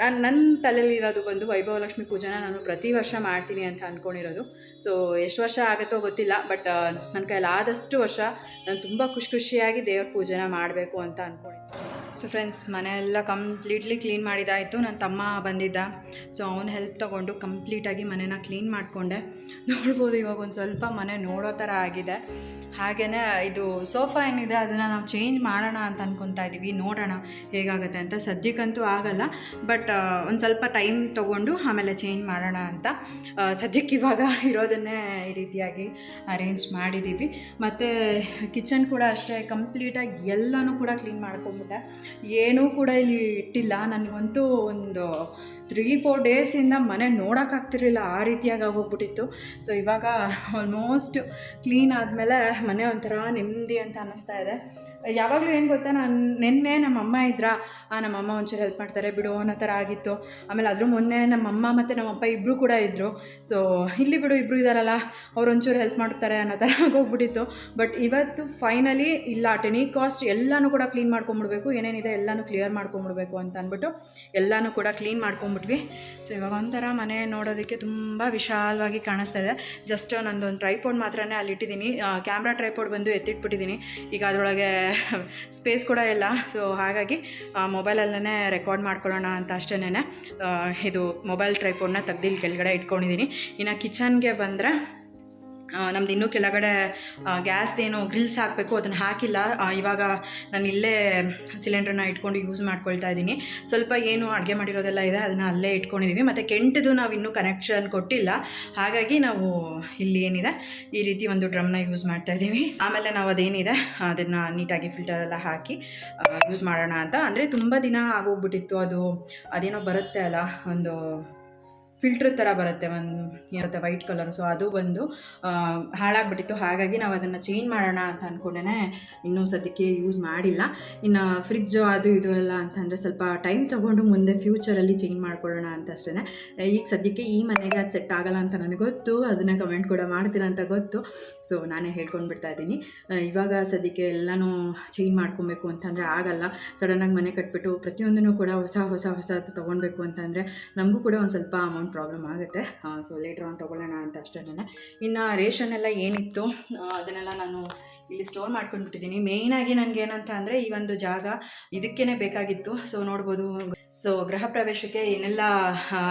ನಾನು ನನ್ನ ತಲೆಯಲ್ಲಿರೋದು ಬಂದು ವೈಭವ ಲಕ್ಷ್ಮಿ ಪೂಜೆನ ನಾನು ಪ್ರತಿ ವರ್ಷ ಮಾಡ್ತೀನಿ ಅಂತ ಅಂದ್ಕೊಂಡಿರೋದು ಸೊ ಎಷ್ಟು ವರ್ಷ ಆಗುತ್ತೋ ಗೊತ್ತಿಲ್ಲ ಬಟ್ ನನ್ನ ಕೈಲಾದಷ್ಟು ವರ್ಷ ನಾನು ತುಂಬ ಖುಷಿ ಖುಷಿಯಾಗಿ ದೇವ್ರ ಪೂಜೆನ ಮಾಡಬೇಕು ಅಂತ ಅಂದ್ಕೊಂಡಿದ್ದೆ ಸೊ ಫ್ರೆಂಡ್ಸ್ ಮನೆಯೆಲ್ಲ ಕಂಪ್ಲೀಟ್ಲಿ ಕ್ಲೀನ್ ಮಾಡಿದಾಯಿತು. ನನ್ನ ತಮ್ಮ ಬಂದಿದ್ದ. ಸೊ ಅವನ ಹೆಲ್ಪ್ ತೊಗೊಂಡು ಕಂಪ್ಲೀಟಾಗಿ ಮನೆನ ಕ್ಲೀನ್ ಮಾಡಿಕೊಂಡೆ. ನೋಡ್ಬೋದು ಇವಾಗ ಒಂದು ಸ್ವಲ್ಪ ಮನೆ ನೋಡೋ ಥರ ಆಗಿದೆ. ಹಾಗೆಯೇ ಇದು ಸೋಫಾ ಏನಿದೆ ಅದನ್ನು ನಾವು ಚೇಂಜ್ ಮಾಡೋಣ ಅಂತ ಅನ್ಕೊತಾ ಇದ್ದೀವಿ ನೋಡೋಣ ಹೇಗಾಗುತ್ತೆ ಅಂತ. ಸದ್ಯಕ್ಕಂತೂ ಆಗಲ್ಲ. ಬಟ್ ಒಂದು ಸ್ವಲ್ಪ ಟೈಮ್ ತೊಗೊಂಡು ಆಮೇಲೆ ಚೇಂಜ್ ಮಾಡೋಣ ಅಂತ. ಸದ್ಯಕ್ಕೆ ಇವಾಗ ಇರೋದನ್ನೇ ಈ ರೀತಿಯಾಗಿ ಅರೇಂಜ್ ಮಾಡಿದ್ದೀವಿ ಮತ್ತು ಕಿಚನ್ ಕೂಡ ಅಷ್ಟೇ ಕಂಪ್ಲೀಟಾಗಿ ಎಲ್ಲನೂ ಕೂಡ ಕ್ಲೀನ್ ಮಾಡ್ಕೊಂಬಿಟ್ಟೆ ಏನೂ ಕೂಡ ಇಲ್ಲಿ ಇಟ್ಟಿಲ್ಲ. ನನಗಂತೂ ಒಂದು ತ್ರೀ ಫೋರ್ ಡೇಸಿಂದ ಮನೆ ನೋಡೋಕ್ಕಾಗ್ತಿರಲಿಲ್ಲ ಆ ರೀತಿಯಾಗಿ ಆಗೋಗ್ಬಿಟ್ಟಿತ್ತು. ಸೊ ಇವಾಗ ಆಲ್ಮೋಸ್ಟ್ ಕ್ಲೀನ್ ಆದಮೇಲೆ ಮನೆ ಒಂಥರ ನೆಮ್ಮದಿ ಅಂತ ಅನ್ನಿಸ್ತಾ ಇದೆ. ಯಾವಾಗಲೂ ಏನು ಗೊತ್ತಾ? ನಾನು ನಿನ್ನೆ ನಮ್ಮ ಅಮ್ಮ ಇದ್ರಾ? ಆ ನಮ್ಮ ಅಮ್ಮ ಒಂಚೂರು ಹೆಲ್ಪ್ ಮಾಡ್ತಾರೆ, ಬಿಡು ಅನ್ನೋ ಥರ ಆಗಿತ್ತು. ಆಮೇಲೆ ಅದ್ರ ಮೊನ್ನೆ ನಮ್ಮ ಅಮ್ಮ ಮತ್ತು ನಮ್ಮ ಅಪ್ಪ ಇಬ್ಬರು ಕೂಡ ಇದ್ದರು ಸೊ ಇಲ್ಲಿ ಬಿಡು ಇಬ್ಬರು ಇದ್ದಾರಲ್ಲ ಅವ್ರು ಒಂಚೂರು ಹೆಲ್ಪ್ ಮಾಡ್ತಾರೆ ಅನ್ನೋ ಥರ ಆಗೋಗ್ಬಿಟ್ಟಿತ್ತು. ಬಟ್ ಇವತ್ತು ಫೈನಲಿ ಇಲ್ಲ ಟೆನಿ ಕಾಸ್ಟ್ ಎಲ್ಲನೂ ಕೂಡ ಕ್ಲೀನ್ ಮಾಡ್ಕೊಂಬಿಡ್ಬೇಕು ಏನೇನಿದೆ ಎಲ್ಲನೂ ಕ್ಲಿಯರ್ ಮಾಡ್ಕೊಂಬಿಡ್ಬೇಕು ಅಂತ ಅಂದ್ಬಿಟ್ಟು ಎಲ್ಲನೂ ಕೂಡ ಕ್ಲೀನ್ ಮಾಡ್ಕೊಂಬಿಟ್ವಿ. ಸೊ ಇವಾಗ ಒಂಥರ ಮನೆ ನೋಡೋದಕ್ಕೆ ತುಂಬ ವಿಶಾಲವಾಗಿ ಕಾಣಿಸ್ತಾ ಇದೆ. ಜಸ್ಟ್ ನಂದೊಂದು ಟ್ರೈಪೋಡ್ ಮಾತ್ರನೇ ಅಲ್ಲಿ ಇಟ್ಟಿದ್ದೀನಿ ಕ್ಯಾಮ್ರಾ ಟ್ರೈಪೋಡ್ ಬಂದು ಎತ್ತಿಟ್ಬಿಟ್ಟಿದ್ದೀನಿ. ಈಗ ಅದರೊಳಗೆ ಸ್ಪೇಸ್ ಕೂಡ ಇಲ್ಲ. ಸೊ ಹಾಗಾಗಿ ಮೊಬೈಲಲ್ಲೇ ರೆಕಾರ್ಡ್ ಮಾಡ್ಕೊಳ್ಳೋಣ ಅಂತ ಅಷ್ಟೇನೆ ಇದು ಮೊಬೈಲ್ ಟ್ರೈಪೋಡ್ನ ತೆಗ್ದಿಲ್ಲಿ ಕೆಳಗಡೆ ಇಟ್ಕೊಂಡಿದ್ದೀನಿ ಇನ್ನು ಕಿಚನ್ಗೆ ಬಂದರೆ ನಮ್ದು ಇನ್ನೂ ಕೆಳಗಡೆ ಗ್ಯಾಸ್ದೇನು ಗ್ರಿಲ್ಸ್ ಹಾಕಬೇಕು, ಅದನ್ನು ಹಾಕಿಲ್ಲ. ಇವಾಗ ನಾನು ಇಲ್ಲೇ ಸಿಲಿಂಡ್ರನ್ನ ಇಟ್ಕೊಂಡು ಯೂಸ್ ಮಾಡ್ಕೊಳ್ತಾ ಇದ್ದೀನಿ. ಸ್ವಲ್ಪ ಏನು ಅಡುಗೆ ಮಾಡಿರೋದೆಲ್ಲ ಇದೆ, ಅದನ್ನು ಅಲ್ಲೇ ಇಟ್ಕೊಂಡಿದ್ದೀವಿ ಮತ್ತು ಕೆಂಟದು ನಾವು ಇನ್ನೂ ಕನೆಕ್ಷನ್ ಕೊಟ್ಟಿಲ್ಲ. ಹಾಗಾಗಿ ನಾವು ಇಲ್ಲಿ ಏನಿದೆ, ಈ ರೀತಿ ಒಂದು ಡ್ರಮ್ನ ಯೂಸ್ ಮಾಡ್ತಾ ಇದ್ದೀವಿ. ಆಮೇಲೆ ನಾವು ಅದೇನಿದೆ, ಅದನ್ನು ನೀಟಾಗಿ ಫಿಲ್ಟರ್ ಎಲ್ಲ ಹಾಕಿ ಯೂಸ್ ಮಾಡೋಣ ಅಂತ. ಅಂದರೆ ತುಂಬ ದಿನ ಆಗೋಗ್ಬಿಟ್ಟಿತ್ತು. ಅದು ಅದೇನೋ ಬರುತ್ತೆ ಅಲ್ಲ, ಒಂದು ಫಿಲ್ಟ್ರ್ ಥರ ಬರುತ್ತೆ ಒಂದು ಇರುತ್ತೆ ವೈಟ್ ಕಲರ್. ಸೊ ಅದು ಬಂದು ಹಾಳಾಗ್ಬಿಟ್ಟಿತ್ತು. ಹಾಗಾಗಿ ನಾವು ಅದನ್ನು ಚೇಂಜ್ ಮಾಡೋಣ ಅಂತ ಅಂದ್ಕೊಂಡೇ ಇನ್ನೂ ಸದ್ಯಕ್ಕೆ ಯೂಸ್ ಮಾಡಿಲ್ಲ. ಇನ್ನು ಫ್ರಿಜ್ಜು ಅದು ಇದು ಎಲ್ಲ ಅಂತಂದರೆ ಸ್ವಲ್ಪ ಟೈಮ್ ತೊಗೊಂಡು ಮುಂದೆ ಫ್ಯೂಚರಲ್ಲಿ ಚೇಂಜ್ ಮಾಡ್ಕೊಳ್ಳೋಣ ಅಂತ ಅಷ್ಟೇ ಈಗ ಸದ್ಯಕ್ಕೆ ಈ ಮನೆಗೆ ಅದು ಸೆಟ್ ಆಗಲ್ಲ ಅಂತ ನನಗೆ ಗೊತ್ತು. ಅದನ್ನು ಕಮೆಂಟ್ ಕೂಡ ಮಾಡ್ತೀರ ಅಂತ ಗೊತ್ತು. ಸೊ ನಾನೇ ಹೇಳ್ಕೊಂಡು ಬಿಡ್ತಾ ಇದ್ದೀನಿ. ಇವಾಗ ಸದ್ಯಕ್ಕೆ ಎಲ್ಲನೂ ಚೇಂಜ್ ಮಾಡ್ಕೊಬೇಕು ಅಂತಂದರೆ ಆಗಲ್ಲ. ಸಡನ್ನಾಗಿ ಮನೆ ಕಟ್ಬಿಟ್ಟು ಪ್ರತಿಯೊಂದನ್ನು ಕೂಡ ಹೊಸ ಹೊಸ ಹೊಸದು ತೊಗೊಳ್ಬೇಕು ಅಂತಂದರೆ ನಮಗೂ ಕೂಡ ಒಂದು ಸ್ವಲ್ಪ ಅಮೌಂಟ್ ಪ್ರಾಬ್ಲಮ್ ಆಗುತ್ತೆ. ಸೊ ಲೇಟ್ರ್ ಒಂದು ತೊಗೊಳ್ಳೋಣ ಅಂತ ಅಷ್ಟೇ ಇನ್ನು ರೇಷನ್ ಎಲ್ಲ ಏನಿತ್ತು ಅದನ್ನೆಲ್ಲ ನಾನು ಇಲ್ಲಿ ಸ್ಟೋರ್ ಮಾಡ್ಕೊಂಡ್ಬಿಟ್ಟಿದ್ದೀನಿ. ಮೇಯ್ನಾಗಿ ನನಗೆ ಏನಂತ ಅಂದರೆ ಈ ಒಂದು ಜಾಗ ಇದಕ್ಕೇ ಬೇಕಾಗಿತ್ತು. ಸೊ ನೋಡ್ಬೋದು. ಸೊ ಗೃಹ ಪ್ರವೇಶಕ್ಕೆ ಏನೆಲ್ಲ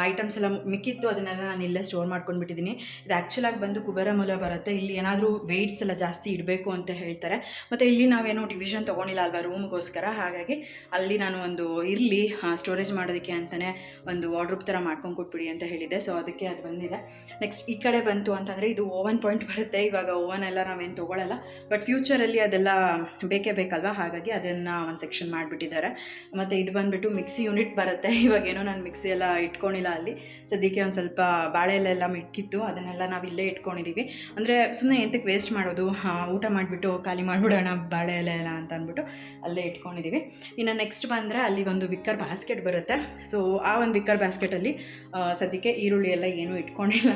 ಐಟಮ್ಸ್ ಎಲ್ಲ ಮಿಕ್ಕಿತ್ತು ಅದನ್ನೆಲ್ಲ ನಾನು ಇಲ್ಲೇ ಸ್ಟೋರ್ ಮಾಡ್ಕೊಂಡ್ಬಿಟ್ಟಿದ್ದೀನಿ. ಇದು ಆ್ಯಕ್ಚುಲಾಗಿ ಬಂದು ಕುಬೇರ ಮೂಲ ಬರುತ್ತೆ. ಇಲ್ಲಿ ಏನಾದರೂ ವೆಯ್ಟ್ಸ್ ಎಲ್ಲ ಜಾಸ್ತಿ ಇಡಬೇಕು ಅಂತ ಹೇಳ್ತಾರೆ. ಮತ್ತು ಇಲ್ಲಿ ನಾವೇನೋ ಡಿವಿಷನ್ ತೊಗೊಂಡಿಲ್ಲ ಅಲ್ವಾ ರೂಮ್ಗೋಸ್ಕರ ಹಾಗಾಗಿ ಅಲ್ಲಿ ನಾನು ಒಂದು ಇರಲಿ ಸ್ಟೋರೇಜ್ ಮಾಡೋದಕ್ಕೆ ಅಂತಲೇ ಒಂದು ವಾರ್ಡ್ರೂಪ್ ಥರ ಮಾಡ್ಕೊಂಡು ಕೊಟ್ಬಿಡಿ ಅಂತ ಹೇಳಿದ್ದೆ. ಸೊ ಅದಕ್ಕೆ ಅದು ಬಂದಿದೆ. ನೆಕ್ಸ್ಟ್ ಈ ಕಡೆ ಬಂತು ಅಂತಂದರೆ ಇದು ಓವನ್ ಪಾಯಿಂಟ್ ಬರುತ್ತೆ. ಇವಾಗ ಓವನ್ ಎಲ್ಲ ನಾವೇನು ತೊಗೊಳ್ಳಲ್ಲ ಬಟ್ ಫ್ಯೂಚರಲ್ಲಿ ಅದೆಲ್ಲ ಬೇಕೇ ಬೇಕಲ್ವಾ? ಹಾಗಾಗಿ ಅದನ್ನು ಒಂದು ಸೆಕ್ಷನ್ ಮಾಡಿಬಿಟ್ಟಿದ್ದಾರೆ. ಮತ್ತು ಇದು ಬಂದುಬಿಟ್ಟು ಮಿಕ್ಸಿ ಯೂನಿಟ್ ಬರುತ್ತೆ. ಇವಾಗೇನೋ ನಾನು ಮಿಕ್ಸಿ ಎಲ್ಲ ಇಟ್ಕೊಂಡಿಲ್ಲ ಅಲ್ಲಿ. ಸದ್ಯಕ್ಕೆ ಒಂದು ಸ್ವಲ್ಪ ಬಾಳೆ ಎಲೆ ಎಲ್ಲ ಮಿಕ್ಕಿತ್ತು. ಅದನ್ನೆಲ್ಲ ನಾವು ಇಲ್ಲೇ ಇಟ್ಕೊಂಡಿದ್ದೀವಿ ಅಂದರೆ ಸುಮ್ಮನೆ ಎಂತಕ್ಕೆ ವೇಸ್ಟ್ ಮಾಡೋದು? ಊಟ ಮಾಡಿಬಿಟ್ಟು ಖಾಲಿ ಮಾಡಿಬಿಡೋಣ ಬಾಳೆ ಎಲೆ ಎಲ್ಲ ಅಂತ ಅಂದ್ಬಿಟ್ಟು ಅಲ್ಲೇ ಇಟ್ಕೊಂಡಿದ್ದೀವಿ ಇನ್ನು ನೆಕ್ಸ್ಟ್ ಬಂದರೆ ಅಲ್ಲಿ ಒಂದು ವಿಕ್ಕರ್ ಬಾಸ್ಕೆಟ್ ಬರುತ್ತೆ. ಸೊ ಆ ಒಂದು ವಿಕ್ಕರ್ ಬಾಸ್ಕೆಟಲ್ಲಿ ಸದ್ಯಕ್ಕೆ ಈರುಳ್ಳಿ ಎಲ್ಲ ಏನೂ ಇಟ್ಕೊಂಡಿಲ್ಲ.